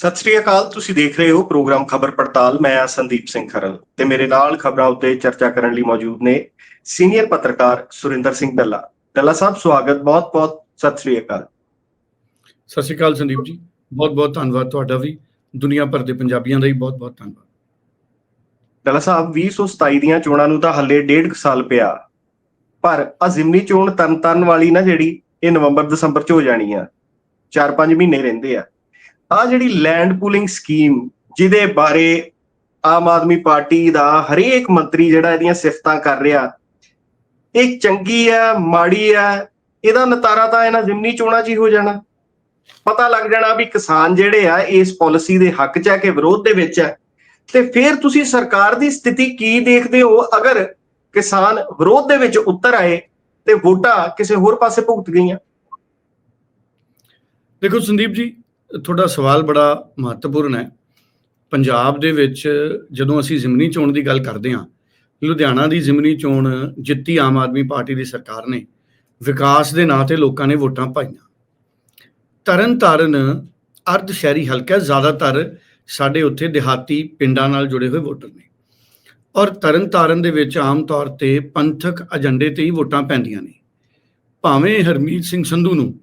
ਸਤਿ ਸ੍ਰੀ ਅਕਾਲ ਤੁਸੀਂ ਦੇਖ ਰਹੇ ਹੋ ਪ੍ਰੋਗਰਾਮ ਖਬਰ ਪੜਤਾਲ। ਮੈਂ ਆ ਸੰਦੀਪ ਸਿੰਘ ਖਰਲ ਤੇ ਮੇਰੇ ਨਾਲ ਖਬਰਾਂ ਉੱਤੇ ਚਰਚਾ ਕਰਨ ਲਈ ਮੌਜੂਦ ਨੇ ਸੀਨੀਅਰ ਪੱਤਰਕਾਰ ਸੁਰਿੰਦਰ ਸਿੰਘ ਦੱਲਾ ਦੱਲਾ ਸਾਹਿਬ ਸਵਾਗਤ ਬਹੁਤ ਬਹੁਤ ਸਤਿ ਸ੍ਰੀ ਅਕਾਲ। ਸਤਿ ਸ਼੍ਰੀ ਅਕਾਲ ਸੰਦੀਪ ਜੀ ਬਹੁਤ ਬਹੁਤ ਧੰਨਵਾਦ ਤੁਹਾਡਾ ਵੀ ਦੁਨੀਆ ਭਰ ਦੇ ਪੰਜਾਬੀਆਂ ਦਾ ਵੀ ਬਹੁਤ ਬਹੁਤ ਧੰਨਵਾਦ। ਦੱਲਾ ਸਾਹਿਬ 2027 ਦੀਆਂ ਚੋਣਾਂ ਨੂੰ ਤਾਂ ਹੱਲੇ ਡੇਢ ਕੁ ਸਾਲ ਪਿਆ ਪਰ ਆ ਜ਼ਿਮਨੀ ਚੋਣ ਤਰਨਤਾਰਨ ਵਾਲੀ ਨਾ ਜਿਹੜੀ ਇਹ ਨਵੰਬਰ ਦਸੰਬਰ ਚ ਹੋ ਜਾਣੀ ਆ 4-5 ਮਹੀਨੇ ਰਹਿੰਦੇ ਆ। ਆ ਜਿਹੜੀ ਲੈਂਡ ਪੂਲਿੰਗ ਸਕੀਮ ਜਿਹਦੇ ਬਾਰੇ ਆਮ ਆਦਮੀ ਪਾਰਟੀ ਦਾ ਹਰੇਕ ਮੰਤਰੀ ਜਿਹੜਾ ਇਹਦੀਆਂ ਸਿਫਤਾਂ ਕਰ ਰਿਹਾ, ਇਹ ਚੰਗੀ ਆ, ਮਾੜੀ ਆ, ਇਹਦਾ ਨਤਾਰਾ ਤਾਂ ਇਹਨਾਂ ਜ਼ਿਮਨੀ ਚੋਣਾਂ 'ਚ ਹੀ ਹੋ ਜਾਣਾ। ਪਤਾ ਲੱਗ ਜਾਣਾ ਵੀ ਕਿਸਾਨ ਜਿਹੜੇ ਆ, ਇਸ ਪਾਲਿਸੀ ਦੇ ਹੱਕ 'ਚ ਆ ਕਿ ਵਿਰੋਧ ਦੇ ਵਿੱਚ ਆ। ਤੇ ਫਿਰ ਤੁਸੀਂ ਸਰਕਾਰ ਦੀ ਸਥਿਤੀ ਕੀ ਦੇਖਦੇ ਹੋ? ਅਗਰ ਕਿਸਾਨ ਵਿਰੋਧ ਦੇ ਵਿੱਚ ਉੱਤਰ ਆਏ ਤੇ ਵੋਟਾਂ ਕਿਸੇ ਹੋਰ ਪਾਸੇ ਭੁਗਤ ਗਈਆਂ। ਦੇਖੋ ਸੰਦੀਪ ਜੀ ਤੁਹਾਡਾ ਸਵਾਲ ਬੜਾ ਮਹੱਤਵਪੂਰਨ ਹੈ। ਪੰਜਾਬ ਦੇ ਵਿੱਚ ਜਦੋਂ ਅਸੀਂ ਜ਼ਿਮਨੀ ਚੋਣ ਦੀ ਗੱਲ ਕਰਦੇ ਹਾਂ, ਲੁਧਿਆਣਾ ਦੀ ਜ਼ਿਮਨੀ ਚੋਣ ਜਿੱਤੀ ਆਮ ਆਦਮੀ ਪਾਰਟੀ ਦੀ ਸਰਕਾਰ ਨੇ। ਵਿਕਾਸ ਦੇ ਨਾਂ ਤੇ ਲੋਕਾਂ ਨੇ ਵੋਟਾਂ ਪਾਈਆਂ। ਤਰਨ ਤਾਰਨ ਅਰਧ ਸ਼ਹਿਰੀ ਹਲਕਾ ਜ਼ਿਆਦਾਤਰ ਸਾਡੇ ਉੱਥੇ ਦਿਹਾਤੀ ਪਿੰਡਾਂ ਨਾਲ ਜੁੜੇ ਹੋਏ ਵੋਟਰ ਨੇ। ਔਰ ਤਰਨ ਤਾਰਨ ਦੇ ਵਿੱਚ ਆਮ ਤੌਰ ਤੇ ਪੰਥਕ ਏਜੰਡੇ ਤੇ ਹੀ ਵੋਟਾਂ ਪੈਂਦੀਆਂ ਨੇ। ਭਾਵੇਂ ਹਰਮੀਤ ਸਿੰਘ ਸੰਧੂ ਨੂੰ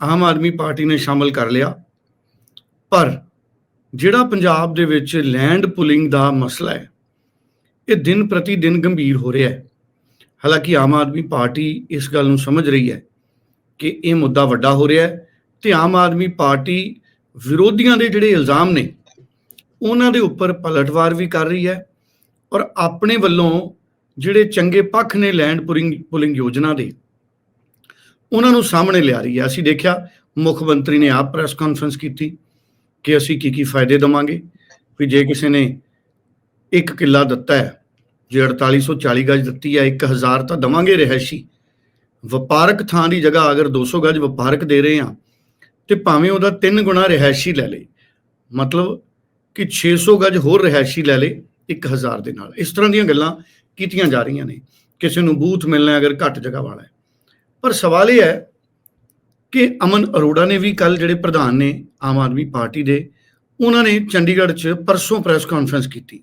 ਆਮ ਆਦਮੀ ਪਾਰਟੀ ਨੇ ਸ਼ਾਮਲ ਕਰ ਲਿਆ ਪਰ ਜਿਹੜਾ ਪੰਜਾਬ ਦੇ ਵਿੱਚ ਲੈਂਡ ਪੁਲਿੰਗ ਦਾ ਮਸਲਾ ਹੈ, ਇਹ ਦਿਨ ਪ੍ਰਤੀ ਦਿਨ ਗੰਭੀਰ ਹੋ ਰਿਹਾ ਹੈ। ਹਾਲਾਂਕਿ ਆਮ ਆਦਮੀ ਪਾਰਟੀ ਇਸ ਗੱਲ ਨੂੰ ਸਮਝ ਰਹੀ ਹੈ ਕਿ ਇਹ ਮੁੱਦਾ ਵੱਡਾ ਹੋ ਰਿਹਾ ਹੈ ਤੇ ਆਮ ਆਦਮੀ ਪਾਰਟੀ ਵਿਰੋਧੀਆਂ ਦੇ ਜਿਹੜੇ ਇਲਜ਼ਾਮ ਨੇ, ਉਹਨਾਂ ਦੇ ਉੱਪਰ ਪਲਟਵਾਰ ਵੀ ਕਰ ਰਹੀ ਹੈ ਔਰ ਆਪਣੇ ਵੱਲੋਂ ਜਿਹੜੇ ਚੰਗੇ ਪੱਖ ਨੇ ਲੈਂਡ ਪੁਲਿੰਗ ਪੁਲਿੰਗ ਯੋਜਨਾ ਦੇ, ਉਹਨਾਂ ਨੂੰ ਸਾਹਮਣੇ ਲਿਆ ਰਹੀ ਹੈ। ਅਸੀਂ ਦੇਖਿਆ ਮੁੱਖ ਮੰਤਰੀ ਨੇ ਆਪ ਪ੍ਰੈਸ ਕਾਨਫਰੰਸ ਕੀਤੀ ਕਿ ਅਸੀਂ ਕੀ ਕੀ ਫਾਇਦੇ ਦਵਾਂਗੇ? ਵੀ ਜੇ ਕਿਸੇ ਨੇ ਇੱਕ ਕਿੱਲਾ ਦਿੱਤਾ ਹੈ, ਜੇ 4840 ਗਜ ਦਿੱਤੀ ਹੈ 1000 ਤਾਂ ਦਵਾਂਗੇ ਰਹਿਸ਼ੀ ਵਪਾਰਕ ਥਾਂ ਦੀ ਜਗ੍ਹਾ ਅਗਰ 200 ਗਜ ਵਪਾਰਕ ਦੇ ਰਹੇ ਹਾਂ, ਤੇ ਭਾਵੇਂ ਉਹਦਾ 3 ਗੁਣਾ ਰਹਿਸ਼ੀ ਲੈ ਲੇ ਮਤਲਬ ਕਿ 600 ਗਜ ਹੋਰ ਰਹਿਸ਼ੀ ਲੈ ਲੇ 1000 ਦੇ ਨਾਲ। ਇਸ ਤਰ੍ਹਾਂ ਦੀਆਂ ਗੱਲਾਂ ਕੀਤੀਆਂ ਜਾ ਰਹੀਆਂ ਨੇ। ਕਿਸੇ ਨੂੰ ਬੂਥ ਮਿਲਣਾ ਅਗਰ ਘੱਟ ਜਗ੍ਹਾ ਵਾਲਾ ਪਰ ਸਵਾਲ ਇਹ ਹੈ ਕਿ ਅਮਨ ਅਰੋੜਾ ਨੇ ਵੀ ਕੱਲ ਜਿਹੜੇ ਪ੍ਰਧਾਨ ਨੇ ਆਮ ਆਦਮੀ ਪਾਰਟੀ ਦੇ, ਉਹਨਾਂ ਨੇ ਚੰਡੀਗੜ੍ਹ 'ਚ ਪਰਸੋਂ ਪ੍ਰੈਸ ਕਾਨਫਰੰਸ ਕੀਤੀ।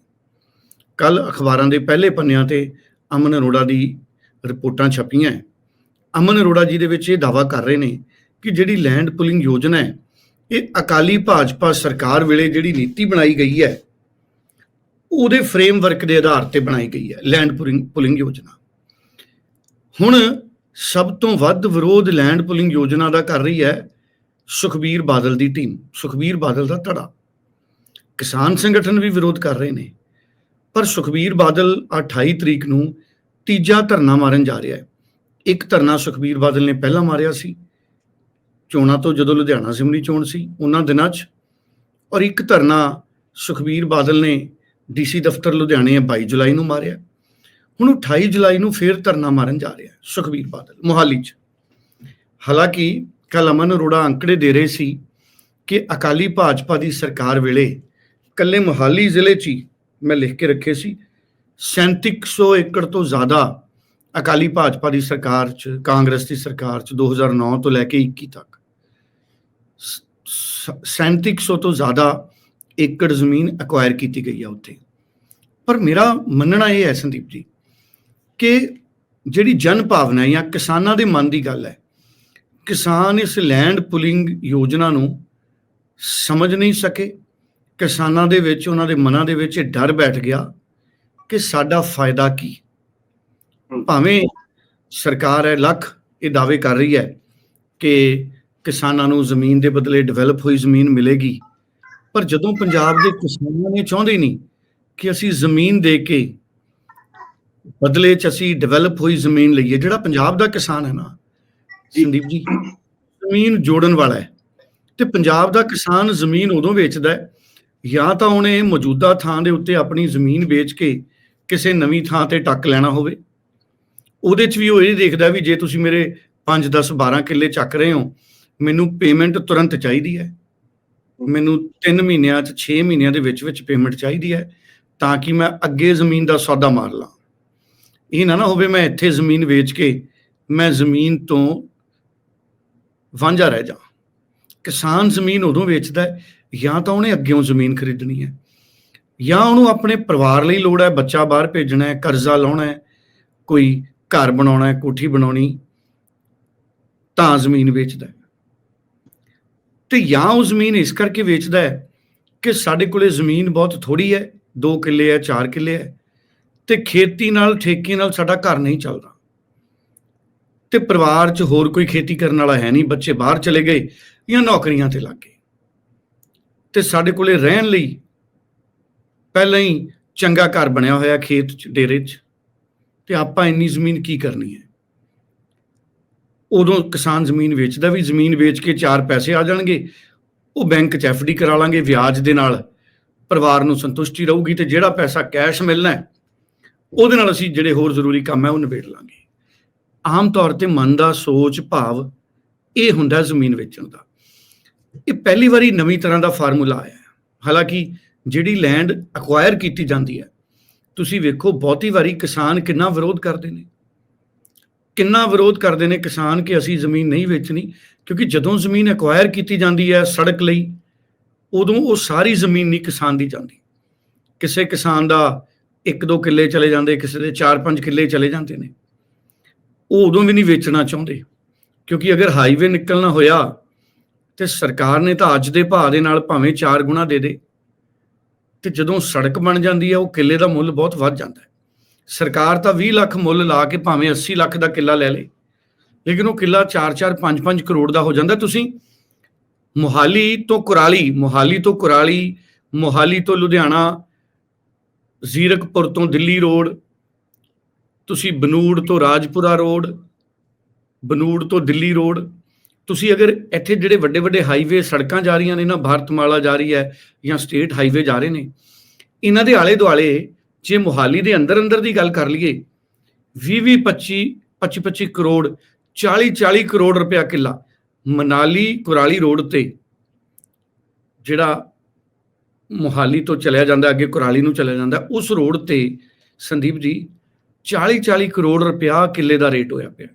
ਕੱਲ ਅਖਬਾਰਾਂ ਦੇ ਪਹਿਲੇ ਪੰਨਿਆਂ ਤੇ ਅਮਨ ਅਰੋੜਾ ਦੀ ਰਿਪੋਰਟਾਂ ਛਪੀਆਂ ਅਮਨ ਅਰੋੜਾ ਜੀ ਦੇ ਵਿੱਚ ਇਹ ਦਾਵਾ ਕਰ ਰਹੇ ਨੇ ਕਿ ਜਿਹੜੀ ਲੈਂਡ ਪੁਲਿੰਗ ਯੋਜਨਾ ਹੈ ਇਹ ਅਕਾਲੀ ਭਾਜਪਾ ਸਰਕਾਰ ਵੇਲੇ ਜਿਹੜੀ ਨੀਤੀ ਬਣਾਈ ਗਈ ਹੈ ਉਹਦੇ ਫਰੇਮਵਰਕ ਦੇ ਆਧਾਰ ਤੇ ਬਣਾਈ ਗਈ ਹੈ ਲੈਂਡ ਪੁਲਿੰਗ ਪੁਲਿੰਗ ਯੋਜਨਾ। ਹੁਣ ਸਭ ਤੋਂ ਵੱਧ ਵਿਰੋਧ ਲੈਂਡ ਪੁਲਿੰਗ ਯੋਜਨਾ ਦਾ ਕਰ ਰਹੀ ਹੈ ਸੁਖਬੀਰ ਬਾਦਲ ਦੀ ਟੀਮ ਸੁਖਬੀਰ ਬਾਦਲ ਦਾ ਧੜਾ। ਕਿਸਾਨ ਸੰਗਠਨ ਵੀ ਵਿਰੋਧ ਕਰ ਰਹੇ ਨੇ, ਪਰ ਸੁਖਬੀਰ ਬਾਦਲ 28 ਤਰੀਕ ਨੂੰ ਤੀਜਾ ਧਰਨਾ ਮਾਰਨ ਜਾ ਰਿਹਾ ਹੈ। ਇੱਕ ਧਰਨਾ ਸੁਖਬੀਰ ਬਾਦਲ ਨੇ ਪਹਿਲਾਂ ਮਾਰਿਆ ਸੀ। ਚੋਣਾਂ ਤੋਂ ਜਦੋਂ ਲੁਧਿਆਣਾ ਸਿਮਰੀ ਚੋਣ ਸੀ, ਉਹਨਾਂ ਦਿਨਾਂ 'ਚ। ਔਰ ਇੱਕ ਧਰਨਾ ਸੁਖਬੀਰ ਬਾਦਲ ਨੇ ਡੀਸੀ ਦਫ਼ਤਰ ਲੁਧਿਆਣੇ 22 ਜੁਲਾਈ ਨੂੰ ਮਾਰਿਆ। ਹੁਣ 28 ਜੁਲਾਈ ਨੂੰ ਫੇਰ ਧਰਨਾ ਮਾਰਨ ਜਾ ਰਿਹਾ ਸੁਖਬੀਰ ਬਾਦਲ, ਮੁਹਾਲੀ 'ਚ। ਹਾਲਾਂਕਿ ਕੱਲ ਅਮਨ ਅਰੋੜਾ ਅੰਕੜੇ ਦੇ ਰਹੇ ਸੀ ਕਿ ਅਕਾਲੀ ਭਾਜਪਾ ਦੀ ਸਰਕਾਰ ਵੇਲੇ ਕੱਲੇ ਮੁਹਾਲੀ ਜ਼ਿਲ੍ਹੇ 'ਚ ਹੀ ਮੈਂ ਲਿਖ ਕੇ ਰੱਖੇ ਸੀ 3700 ਏਕੜ ਤੋਂ ਜ਼ਿਆਦਾ ਅਕਾਲੀ ਭਾਜਪਾ ਦੀ ਸਰਕਾਰ 'ਚ, ਕਾਂਗਰਸ ਦੀ ਸਰਕਾਰ 'ਚ 2009 ਤੋਂ ਲੈ ਕੇ 21 ਤੱਕ। 3700 ਤੋਂ ਜ਼ਿਆਦਾ ਏਕੜ ਜ਼ਮੀਨ ਅਕਵਾਇਰ ਕੀਤੀ ਗਈ ਆ ਉੱਥੇ। ਪਰ ਮੇਰਾ ਮੰਨਣਾ ਇਹ ਹੈ ਸੰਦੀਪ ਜੀ ਕਿ ਜਿਹੜੀ ਜਨ ਭਾਵਨਾ ਜਾਂ ਕਿਸਾਨਾਂ ਦੇ ਮਨ ਦੀ ਗੱਲ ਹੈ, ਕਿਸਾਨ ਇਸ ਲੈਂਡ ਪੁਲਿੰਗ ਯੋਜਨਾ ਨੂੰ ਸਮਝ ਨਹੀਂ ਸਕੇ, ਕਿਸਾਨਾਂ ਦੇ ਵਿੱਚ, ਉਹਨਾਂ ਦੇ ਮਨਾਂ ਦੇ ਵਿੱਚ ਇਹ ਡਰ ਬੈਠ ਗਿਆ ਕਿ ਸਾਡਾ ਫਾਇਦਾ ਕੀ? ਭਾਵੇਂ ਸਰਕਾਰ ਹੈ, ਲੱਖ ਇਹ ਦਾਅਵੇ ਕਰ ਰਹੀ ਹੈ ਕਿ ਕਿਸਾਨਾਂ ਨੂੰ ਜ਼ਮੀਨ ਦੇ ਬਦਲੇ ਡਿਵੈਲਪ ਹੋਈ ਜ਼ਮੀਨ ਮਿਲੇਗੀ, ਪਰ ਜਦੋਂ ਪੰਜਾਬ ਦੇ ਕਿਸਾਨਾਂ ਨੇ ਚਾਹੁੰਦੇ ਨਹੀਂ ਕਿ ਅਸੀਂ ਜ਼ਮੀਨ ਦੇ ਕੇ ਬਦਲੇ ਚ ਅਸੀਂ ਡਿਵੈਲਪ ਹੋਈ ਜ਼ਮੀਨ ਲਈਏ ਜਿਹੜਾ ਪੰਜਾਬ ਦਾ ਕਿਸਾਨ ਹੈ ਨਾ ਸੰਦੀਪ ਜੀ ਜ਼ਮੀਨ ਜੋੜਨ ਵਾਲਾ ਹੈ। ਤੇ ਪੰਜਾਬ ਦਾ ਕਿਸਾਨ ਜ਼ਮੀਨ ਉਦੋਂ ਵੇਚਦਾ ਹੈ ਜਾਂ ਤਾਂ ਉਹਨੇ ਮੌਜੂਦਾ ਥਾਂ ਦੇ ਉੱਤੇ ਆਪਣੀ ਜ਼ਮੀਨ ਵੇਚ ਕੇ ਕਿਸੇ ਨਵੀਂ ਥਾਂ ਤੇ ਟੱਕ ਲੈਣਾ ਹੋਵੇ। ਉਹਦੇ 'ਚ ਵੀ ਉਹ ਇਹ ਦੇਖਦਾ ਵੀ ਜੇ ਤੁਸੀਂ ਮੇਰੇ 5 10 12 ਕਿੱਲੇ ਚੱਕ ਰਹੇ ਹੋ ਮੈਨੂੰ ਪੇਮੈਂਟ ਤੁਰੰਤ ਚਾਹੀਦੀ ਹੈ। ਮੈਨੂੰ 3 ਮਹੀਨਿਆਂ 'ਚ 6 ਮਹੀਨਿਆਂ ਦੇ ਵਿੱਚ ਵਿੱਚ ਪੇਮੈਂਟ ਚਾਹੀਦੀ ਹੈ ਤਾਂ ਕਿ ਮੈਂ ਅੱਗੇ ਜ਼ਮੀਨ ਦਾ ਸੌਦਾ ਮਾਰ ਲਾਂ। ਇਹ ਨਾ ਨਾ ਹੋਵੇ ਮੈਂ ਇੱਥੇ ਜ਼ਮੀਨ ਵੇਚ ਕੇ ਮੈਂ ਜ਼ਮੀਨ ਤੋਂ ਵਾਂਝਾ ਰਹਿ ਜਾ। ਕਿਸਾਨ ਜ਼ਮੀਨ ਉਦੋਂ ਵੇਚਦਾ ਜਾਂ ਤਾਂ ਉਹਨੇ ਅੱਗੇੋਂ ਜ਼ਮੀਨ ਖਰੀਦਣੀ ਹੈ, ਜਾਂ ਉਹਨੂੰ ਆਪਣੇ ਪਰਿਵਾਰ ਲਈ ਲੋੜ ਹੈ, ਬੱਚਾ ਬਾਹਰ ਭੇਜਣਾ ਹੈ, ਕਰਜ਼ਾ ਲਾਉਣਾ ਹੈ, ਕੋਈ ਘਰ ਬਣਾਉਣਾ ਹੈ, ਕੋਠੀ ਬਣਾਉਣੀ, ਤਾਂ ਜ਼ਮੀਨ ਵੇਚਦਾ ਹੈ। ਤੇ ਜਾਂ ਉਹ ਜ਼ਮੀਨ ਇਸ ਕਰਕੇ ਵੇਚਦਾ ਹੈ ਕਿ ਸਾਡੇ ਕੋਲੇ ਜ਼ਮੀਨ ਬਹੁਤ ਥੋੜੀ ਹੈ 2 ਕਿੱਲੇ ਹੈ 4 ਕਿੱਲੇ ਹੈ ਤੇ ਖੇਤੀ ਨਾਲ, ਠੇਕੇ ਨਾਲ ਸਾਡਾ ਘਰ ਨਹੀਂ ਚੱਲਦਾ। ਤੇ ਪਰਿਵਾਰ 'ਚ ਹੋਰ ਕੋਈ ਖੇਤੀ ਕਰਨ ਵਾਲਾ ਹੈ ਨਹੀਂ, ਬੱਚੇ ਬਾਹਰ ਚਲੇ ਗਏ ਜਾਂ ਨੌਕਰੀਆਂ ਤੇ ਲੱਗ ਗਏ। ਤੇ ਸਾਡੇ ਕੋਲੇ ਰਹਿਣ ਲਈ ਪਹਿਲਾਂ ਹੀ ਚੰਗਾ ਘਰ ਬਣਿਆ ਹੋਇਆ ਖੇਤ 'ਚ, ਡੇਰੇ 'ਚ। ਤੇ ਆਪਾਂ ਇੰਨੀ ਜ਼ਮੀਨ ਕੀ ਕਰਨੀ ਹੈ? ਉਦੋਂ ਕਿਸਾਨ ਜ਼ਮੀਨ ਵੇਚਦਾ ਵੀ ਜ਼ਮੀਨ ਵੇਚ ਕੇ ਚਾਰ ਪੈਸੇ ਆ ਜਾਣਗੇ, ਉਹ ਬੈਂਕ 'ਚ ਐਫਡੀ ਕਰਾ ਲਾਂਗੇ ਵਿਆਜ ਦੇ ਨਾਲ। ਪਰਿਵਾਰ ਨੂੰ ਸੰਤੁਸ਼ਟੀ ਰਹੂਗੀ ਤੇ ਜਿਹੜਾ ਪੈਸਾ ਕੈਸ਼ ਮਿਲਣਾ ਹੈ ਉਹਦੇ ਨਾਲ ਅਸੀਂ ਜਿਹੜੇ ਹੋਰ ਜ਼ਰੂਰੀ ਕੰਮ ਹੈ ਉਹ ਨਿਬੇੜ ਲਾਂਗੇ। ਆਮ ਤੌਰ ਤੇ ਮਨ ਦਾ ਸੋਚ, ਭਾਵ ਇਹ ਹੁੰਦਾ ਜ਼ਮੀਨ ਵੇਚਣ ਦਾ। ਇਹ ਪਹਿਲੀ ਵਾਰੀ ਨਵੀਂ ਤਰ੍ਹਾਂ ਦਾ ਫਾਰਮੂਲਾ ਆਇਆ ਹਾਲਾਂਕਿ ਜਿਹੜੀ ਲੈਂਡ ਅਕਵਾਇਰ ਕੀਤੀ ਜਾਂਦੀ ਹੈ, ਤੁਸੀਂ ਵੇਖੋ ਬਹੁਤੀ ਵਾਰੀ ਕਿਸਾਨ ਕਿੰਨਾ ਵਿਰੋਧ ਕਰਦੇ ਨੇ। ਕਿੰਨਾ ਵਿਰੋਧ ਕਰਦੇ ਨੇ ਕਿਸਾਨ ਕਿ ਅਸੀਂ ਜ਼ਮੀਨ ਨਹੀਂ ਵੇਚਣੀ, ਕਿਉਂਕਿ ਜਦੋਂ ਜ਼ਮੀਨ ਅਕਵਾਇਰ ਕੀਤੀ ਜਾਂਦੀ ਹੈ ਸੜਕ ਲਈ, ਉਦੋਂ ਉਹ ਸਾਰੀ ਜ਼ਮੀਨ ਨਹੀਂ ਕਿਸਾਨ ਦੀ ਜਾਂਦੀ। ਕਿਸੇ ਕਿਸਾਨ ਦਾ 1-2 ਕਿੱਲੇ ਚਲੇ ਜਾਂਦੇ, ਕਿਸੇ ਦੇ 4-5 ਕਿੱਲੇ ਚਲੇ ਜਾਂਦੇ ਨੇ। ਉਹ ਉਦੋਂ ਵੀ ਨਹੀਂ ਵੇਚਣਾ ਚਾਹੁੰਦੇ, ਕਿਉਂਕਿ ਅਗਰ ਹਾਈਵੇ ਨਿਕਲਣਾ ਹੋਇਆ, ਤੇ ਸਰਕਾਰ ਨੇ ਤਾਂ ਅੱਜ ਦੇ ਭਾਅ ਦੇ ਨਾਲ ਭਾਵੇਂ 4 ਗੁਣਾ ਦੇ ਦੇ। ਤੇ ਜਦੋਂ ਸੜਕ ਬਣ ਜਾਂਦੀ ਹੈ, ਉਹ ਕਿੱਲੇ ਦਾ ਮੁੱਲ ਬਹੁਤ ਵੱਧ ਜਾਂਦਾ ਹੈ। ਸਰਕਾਰ ਤਾਂ 20 ਲੱਖ ਮੁੱਲ ਲਾ ਕੇ ਭਾਵੇਂ 80 ਲੱਖ ਦਾ ਕਿੱਲਾ ਲੈ ਲੇ, ਲੇਕਿਨ ਉਹ ਕਿੱਲਾ 4-4 5-5 ਕਰੋੜ ਦਾ ਹੋ ਜਾਂਦਾ। ਤੁਸੀਂ ਮੁਹਾਲੀ ਤੋਂ ਕੁਰਾਲੀ, ਮੁਹਾਲੀ ਤੋਂ ਕੁਰਾਲੀ, ਮੁਹਾਲੀ ਤੋਂ ਲੁਧਿਆਣਾ ਜ਼ੀਰਕਪੁਰ ਤੋਂ ਦਿੱਲੀ ਰੋਡ, ਤੁਸੀਂ ਬਨੂੜ ਤੋਂ ਰਾਜਪੁਰਾ ਰੋਡ, ਬਨੂੜ ਤੋਂ ਦਿੱਲੀ ਰੋਡ, ਤੁਸੀਂ ਅਗਰ ਇੱਥੇ ਜਿਹੜੇ ਵੱਡੇ ਵੱਡੇ ਹਾਈਵੇ ਸੜਕਾਂ ਜਾ ਰਹੀਆਂ ਨੇ ਨਾ ਭਾਰਤਮਾਲਾ ਜਾ ਰਹੀ ਹੈ ਜਾਂ ਸਟੇਟ ਹਾਈਵੇ ਜਾ ਰਹੇ ਨੇ, ਇਹਨਾਂ ਦੇ ਆਲੇ ਦੁਆਲੇ ਜੇ ਮੁਹਾਲੀ ਦੇ ਅੰਦਰ ਅੰਦਰ ਦੀ ਗੱਲ ਕਰ ਲਈਏ 20 20 25 25 25 ਕਰੋੜ 40 40 ਕਰੋੜ ਰੁਪਇਆ ਕਿੱਲਾ ਮਨਾਲੀ ਕੁਰਾਲੀ ਰੋਡ ਤੇ ਜਿਹੜਾ ਮੁਹਾਲੀ ਤੋਂ ਚਲਿਆ ਜਾਂਦਾ, ਅੱਗੇ ਕੁਰਾਲੀ ਨੂੰ ਚਲਿਆ ਜਾਂਦਾ, ਉਸ ਰੋਡ ਤੇ ਸੰਦੀਪ ਜੀ 40 40 ਕਰੋੜ ਰੁਪਇਆ ਕਿੱਲੇ ਦਾ ਰੇਟ ਹੋਇਆ ਪਿਆ।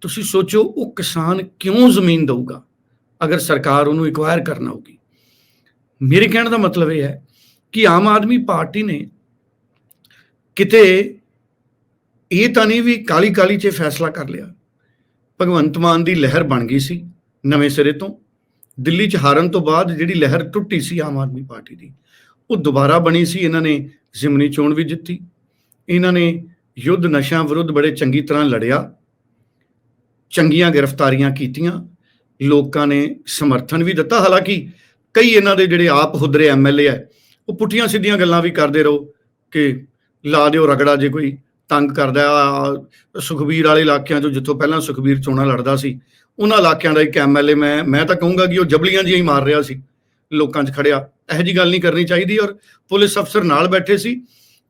ਤੁਸੀਂ ਸੋਚੋ, ਉਹ ਕਿਸਾਨ ਕਿਉਂ ਜ਼ਮੀਨ ਦਊਗਾ? ਅਗਰ ਸਰਕਾਰ ਉਹਨੂੰ ਐਕਵਾਇਰ ਕਰਨਾ ਹੋਗੀ ਮੇਰੇ ਕਹਿਣ ਦਾ ਮਤਲਬ ਇਹ ਹੈ ਕਿ ਆਮ ਆਦਮੀ ਪਾਰਟੀ ਨੇ ਕਿਤੇ ਇਹ ਤਾਂ ਨਹੀਂ ਵੀ ਕਾਲੀ ਕਾਲੀ 'ਚ ਫੈਸਲਾ ਕਰ ਲਿਆ। ਭਗਵੰਤ ਮਾਨ ਦੀ ਲਹਿਰ ਬਣ ਗਈ ਸੀ ਨਵੇਂ ਸਿਰੇ ਤੋਂ। ਦਿੱਲੀ 'ਚ ਹਾਰਨ ਤੋਂ ਬਾਅਦ ਜਿਹੜੀ ਲਹਿਰ ਟੁੱਟੀ ਸੀ ਆਮ ਆਦਮੀ ਪਾਰਟੀ ਦੀ, ਉਹ ਦੁਬਾਰਾ ਬਣੀ ਸੀ, ਇਹਨਾਂ ਨੇ ਜ਼ਿਮਨੀ ਚੋਣ ਵੀ ਜਿੱਤੀ, ਇਹਨਾਂ ਨੇ ਯੁੱਧ ਨਸ਼ਾ ਵਿਰੁੱਧ ਬੜੇ ਚੰਗੀ ਤਰ੍ਹਾਂ ਲੜਿਆ, ਚੰਗੀਆਂ ਗ੍ਰਿਫਤਾਰੀਆਂ ਕੀਤੀਆਂ, ਲੋਕਾਂ ਨੇ ਸਮਰਥਨ ਵੀ ਦਿੱਤਾ, ਹਾਲਾਂਕਿ ਕਈ ਇਹਨਾਂ ਦੇ ਜਿਹੜੇ ਆਪ ਹੁਦਰੇ ਐਮਐਲਏ ਆ ਉਹ ਪੁੱਠੀਆਂ ਸਿੱਧੀਆਂ ਗੱਲਾਂ ਵੀ ਕਰਦੇ ਰਹੋ ਕਿ ਲਾ ਦਿਓ ਰਗੜਾ ਜੇ ਕੋਈ ਤੰਗ ਕਰਦਾ ਸੁਖਬੀਰ ਵਾਲੇ ਇਲਾਕਿਆਂ ਚੋਂ ਜਿੱਥੋਂ ਪਹਿਲਾਂ ਸੁਖਬੀਰ ਚੋਣਾਂ ਲੜਦਾ ਸੀ ਉਹਨਾਂ ਇਲਾਕਿਆਂ ਦਾ ਇੱਕ ਐਮਐਲਏ ਮੈਂ ਮੈਂ ਤਾਂ ਕਹੂੰਗਾ ਕਿ ਉਹ ਜਬਲੀਆਂ ਜਿਹੀਆਂ ਹੀ ਮਾਰ ਰਿਹਾ ਸੀ, ਲੋਕਾਂ 'ਚ ਖੜਿਆ। ਇਹੋ ਜੀ ਗੱਲ ਨਹੀਂ ਕਰਨੀ ਚਾਹੀਦੀ ਔਰ ਪੁਲਿਸ ਅਫਸਰ ਨਾਲ ਬੈਠੇ ਸੀ।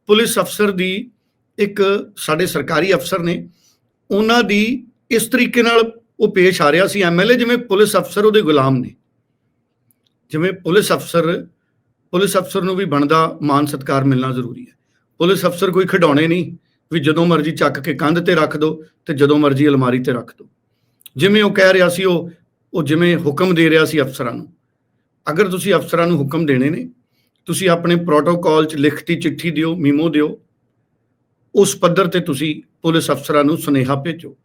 ਪੁਲਿਸ ਅਫਸਰ ਦੀ ਇੱਕ ਸਾਡੇ ਸਰਕਾਰੀ ਅਫਸਰ ਨੇ, ਉਹਨਾਂ ਦੀ ਇਸ ਤਰੀਕੇ ਨਾਲ ਉਹ ਪੇਸ਼ ਆ ਰਿਹਾ ਸੀ ਐਮਐਲਏ ਜਿਵੇਂ ਪੁਲਿਸ ਅਫਸਰ ਉਹਦੇ ਗੁਲਾਮ ਨੇ। ਜਿਵੇਂ ਪੁਲਿਸ ਅਫਸਰ ਪੁਲਿਸ ਅਫਸਰ ਨੂੰ ਵੀ ਬਣਦਾ ਮਾਨ ਸਤਕਾਰ ਮਿਲਣਾ ਜ਼ਰੂਰੀ ਹੈ। ਪੁਲਿਸ ਅਫਸਰ ਕੋਈ ਖਿਡੌਣੇ ਨਹੀਂ ਵੀ ਜਦੋਂ ਮਰਜ਼ੀ ਚੱਕ ਕੇ ਕੰਧ ਤੇ ਰੱਖ ਦੋ ਤੇ ਜਦੋਂ ਮਰਜ਼ੀ ਅਲਮਾਰੀ ਤੇ ਰੱਖ ਦੋ। ਜਿਵੇਂ ਉਹ ਕਹਿ ਰਿਹਾ ਸੀ, ਉਹ ਉਹ ਜਿਵੇਂ ਹੁਕਮ ਦੇ ਰਿਹਾ ਸੀ ਅਫਸਰਾਂ ਨੂੰ। ਅਗਰ ਤੁਸੀਂ ਅਫਸਰਾਂ ਨੂੰ ਹੁਕਮ ਦੇਣੇ ਨੇ, ਤੁਸੀਂ ਆਪਣੇ ਪ੍ਰੋਟੋਕਾਲ 'ਚ ਲਿਖਤੀ ਚਿੱਠੀ ਦਿਓ, ਮੀਮੋ ਦਿਓ, ਉਸ ਪੱਧਰ ਤੇ ਤੁਸੀਂ ਪੁਲਿਸ ਅਫਸਰਾਂ ਨੂੰ ਸੁਨੇਹਾ ਭੇਜੋ।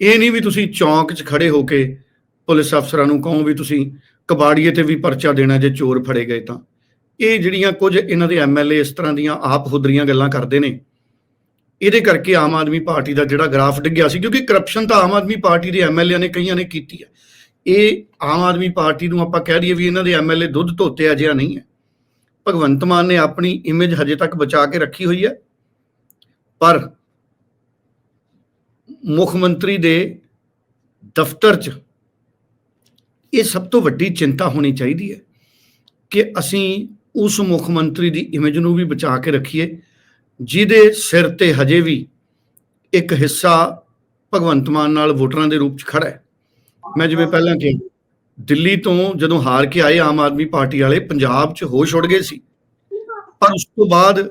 ਇਹ ਨਹੀਂ ਵੀ ਤੁਸੀਂ ਚੌਂਕ 'ਚ ਖੜੇ ਹੋ ਕੇ ਪੁਲਿਸ ਅਫਸਰਾਂ ਨੂੰ ਕਹੋ ਵੀ ਤੁਸੀਂ ਕਬਾੜੀਏ ਤੇ ਵੀ ਪਰਚਾ ਦੇਣਾ ਜੇ ਚੋਰ ਫੜੇ ਗਏ ਤਾਂ। ਇਹ ਜਿਹੜੀਆਂ ਕੁਝ ਇਹਨਾਂ ਦੇ ਐਮਐਲਏ ਇਸ ਤਰ੍ਹਾਂ ਦੀਆਂ ਆਪ ਹੁਦਰੀਆਂ ਗੱਲਾਂ ਕਰਦੇ ਨੇ ਇਹਦੇ ਕਰਕੇ ਆਮ ਆਦਮੀ ਪਾਰਟੀ ਦਾ ਜਿਹੜਾ ਗ੍ਰਾਫ ਡਿੱਗਿਆ ਸੀ, ਕਿਉਂਕਿ ਕਰਪਸ਼ਨ ਤਾਂ ਆਮ ਆਦਮੀ ਪਾਰਟੀ ਦੇ ਐਮਐਲਏ ਨੇ ਕਈਆਂ ਨੇ ਕੀਤੀ ਹੈ। ਇਹ ਆਮ ਆਦਮੀ ਪਾਰਟੀ ਨੂੰ ਆਪਾਂ ਕਹਿ ਦਈਏ ਵੀ ਇਹਨਾਂ ਦੇ ਐਮਐਲਏ ਦੁੱਧ ਧੋਤੇ ਅਜਿਹਾ ਨਹੀਂ ਹੈ। ਭਗਵੰਤ ਮਾਨ ਨੇ ਆਪਣੀ ਇਮੇਜ ਹਜੇ ਤੱਕ ਬਚਾ ਕੇ ਰੱਖੀ ਹੋਈ ਹੈ। ਪਰ ਮੁੱਖ ਮੰਤਰੀ ਦੇ ਦਫ਼ਤਰ 'ਚ ਇਹ ਸਭ ਤੋਂ ਵੱਡੀ ਚਿੰਤਾ ਹੋਣੀ ਚਾਹੀਦੀ ਹੈ ਕਿ ਅਸੀਂ ਉਸ ਮੁੱਖ ਮੰਤਰੀ ਦੀ ਇਮੇਜ ਨੂੰ ਵੀ ਬਚਾ ਕੇ ਰੱਖੀਏ। ਜਿਹਦੇ ਸਿਰ ਤੇ ਹਜੇ ਵੀ ਇੱਕ ਹਿੱਸਾ ਭਗਵੰਤ ਮਾਨ ਨਾਲ ਵੋਟਰਾਂ ਦੇ ਰੂਪ 'ਚ ਖੜਾ ਹੈ। ਮੈਂ ਜਿਵੇਂ ਪਹਿਲਾਂ ਕਿਹਾ ਦਿੱਲੀ ਤੋਂ ਜਦੋਂ ਹਾਰ ਕੇ ਆਏ ਆਮ ਆਦਮੀ ਪਾਰਟੀ ਵਾਲੇ ਪੰਜਾਬ 'ਚ ਹੋਸ਼ ਉੱਡ ਗਏ ਸੀ। ਪਰ ਉਸ ਤੋਂ ਬਾਅਦ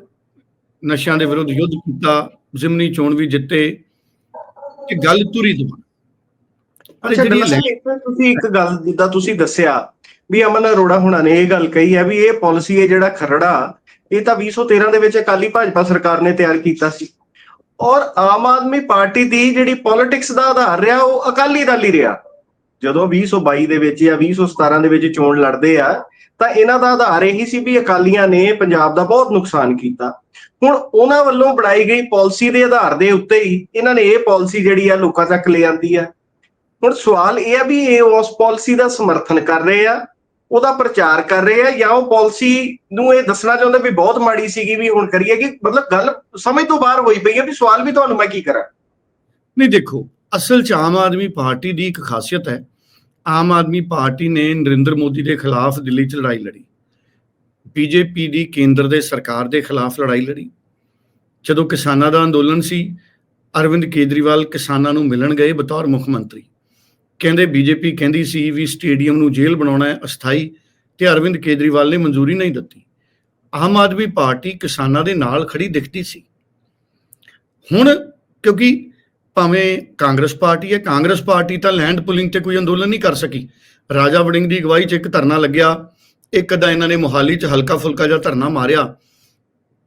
ਨਸ਼ਿਆਂ ਦੇ ਵਿਰੁੱਧ ਯੁੱਧ ਕੀਤਾ ਜ਼ਿਮਨੀ ਚੋਣ ਵੀ ਜਿੱਤੇ ਇਹ ਗੱਲ ਤੁਰੀ ਅੱਛਾ ਇੱਕ ਤੁਸੀਂ ਇੱਕ ਗੱਲ ਜਿੱਦਾਂ ਤੁਸੀਂ ਦੱਸਿਆ ਵੀ ਅਮਨ ਅਰੋੜਾ ਹੁਣਾਂ ਨੇ ਇਹ ਗੱਲ ਕਹੀ ਹੈ ਵੀ ਇਹ ਪਾਲਿਸੀ ਹੈ ਜਿਹੜਾ ਖਰੜਾ ਇਹ ਤਾਂ 2013 ਦੇ ਵਿੱਚ ਅਕਾਲੀ ਭਾਜਪਾ ਸਰਕਾਰ ਨੇ ਤਿਆਰ ਕੀਤਾ ਸੀ। ਔਰ ਆਮ ਆਦਮੀ ਪਾਰਟੀ ਦੀ ਜਿਹੜੀ ਪੋਲਿਟਿਕਸ ਦਾ ਆਧਾਰ ਰਿਹਾ, ਉਹ ਅਕਾਲੀ ਦਲ ਹੀ ਰਿਹਾ। ਜਦੋਂ 2022 ਦੇ ਵਿੱਚ ਜਾਂ 2017 ਦੇ ਵਿੱਚ ਚੋਣ ਲੜਦੇ ਆ, ਤਾਂ ਇਹਨਾਂ ਦਾ ਆਧਾਰ ਇਹੀ ਸੀ ਵੀ ਅਕਾਲੀਆਂ ਨੇ ਪੰਜਾਬ ਦਾ ਬਹੁਤ ਨੁਕਸਾਨ ਕੀਤਾ। ਹੁਣ ਉਹਨਾਂ ਵੱਲੋਂ ਬਣਾਈ ਗਈ ਪਾਲਿਸੀ ਦੇ ਆਧਾਰ ਦੇ ਉੱਤੇ ਹੀ ਇਹਨਾਂ ਨੇ ਇਹ ਪਾਲਿਸੀ ਜਿਹੜੀ ਆ ਲੋਕਾਂ ਤੱਕ ਲੈ ਆਂਦੀ ਆ। ਹੁਣ ਸਵਾਲ ਇਹ ਆ ਵੀ ਇਹ ਉਸ ਪਾਲਿਸੀ ਦਾ ਸਮਰਥਨ ਕਰ ਰਹੇ ਆ ਉਹਦਾ ਪ੍ਰਚਾਰ ਕਰ ਰਹੇ ਆ ਜਾਂ ਉਹ ਪਾਲਿਸੀ ਨੂੰ ਇਹ ਦੱਸਣਾ ਚਾਹੁੰਦੇ ਵੀ ਬਹੁਤ ਮਾੜੀ ਸੀਗੀ ਵੀ ਹੁਣ ਕਰੀਏ ਕਿ ਮਤਲਬ ਗੱਲ ਸਮਝ ਤੋਂ ਬਾਹਰ ਹੋਈ ਪਈ ਹੈ ਵੀ ਸਵਾਲ ਵੀ ਤੁਹਾਨੂੰ ਮੈਂ ਕੀ ਕਰਾਂ? ਨਹੀਂ, ਦੇਖੋ, ਅਸਲ 'ਚ ਆਮ ਆਦਮੀ ਪਾਰਟੀ ਦੀ ਇੱਕ ਖਾਸੀਅਤ ਹੈ। ਆਮ ਆਦਮੀ ਪਾਰਟੀ ਨੇ ਨਰਿੰਦਰ ਮੋਦੀ ਦੇ ਖਿਲਾਫ ਦਿੱਲੀ 'ਚ ਲੜਾਈ ਲੜੀ। ਬੀਜੇਪੀ ਦੀ ਕੇਂਦਰ ਦੇ ਸਰਕਾਰ ਦੇ ਖਿਲਾਫ ਲੜਾਈ ਲੜੀ। ਜਦੋਂ ਕਿਸਾਨਾਂ ਦਾ ਅੰਦੋਲਨ ਸੀ, ਅਰਵਿੰਦ ਕੇਜਰੀਵਾਲ ਕਿਸਾਨਾਂ ਨੂੰ ਮਿਲਣ ਗਏ ਬਤੌਰ ਮੁੱਖ ਮੰਤਰੀ। ਕਹਿੰਦੇ ਬੀਜੇਪੀ ਕਹਿੰਦੀ ਸੀ ਵੀ ਸਟੇਡੀਅਮ ਨੂੰ ਜੇਲ੍ਹ ਬਣਾਉਣਾ ਹੈ, ਅਸਥਾਈ ਤੇ ਅਰਵਿੰਦ ਕੇਜਰੀਵਾਲ ਨੇ ਮਨਜ਼ੂਰੀ ਨਹੀਂ ਦਿੱਤੀ। ਆਮ ਆਦਮੀ ਪਾਰਟੀ ਕਿਸਾਨਾਂ ਦੇ ਨਾਲ ਖੜੀ ਦਿਖਦੀ ਸੀ। ਹੁਣ ਕਿਉਂਕਿ ਭਾਵੇਂ ਕਾਂਗਰਸ ਪਾਰਟੀ ਹੈ, ਕਾਂਗਰਸ ਪਾਰਟੀ ਤਾਂ ਲੈਂਡ ਪੁਲਿੰਗ ਤੇ ਕੋਈ ਅੰਦੋਲਨ ਨਹੀਂ ਕਰ ਸਕੀ। ਰਾਜਾ ਵੜਿੰਗ ਦੀ ਅਗਵਾਈ 'ਚ ਇੱਕ ਧਰਨਾ ਲੱਗਿਆ। ਇੱਕ ਅਦਾ ਇਹਨਾਂ ਨੇ ਮੋਹਾਲੀ 'ਚ ਹਲਕਾ ਫੁਲਕਾ ਜਿਹਾ ਧਰਨਾ ਮਾਰਿਆ।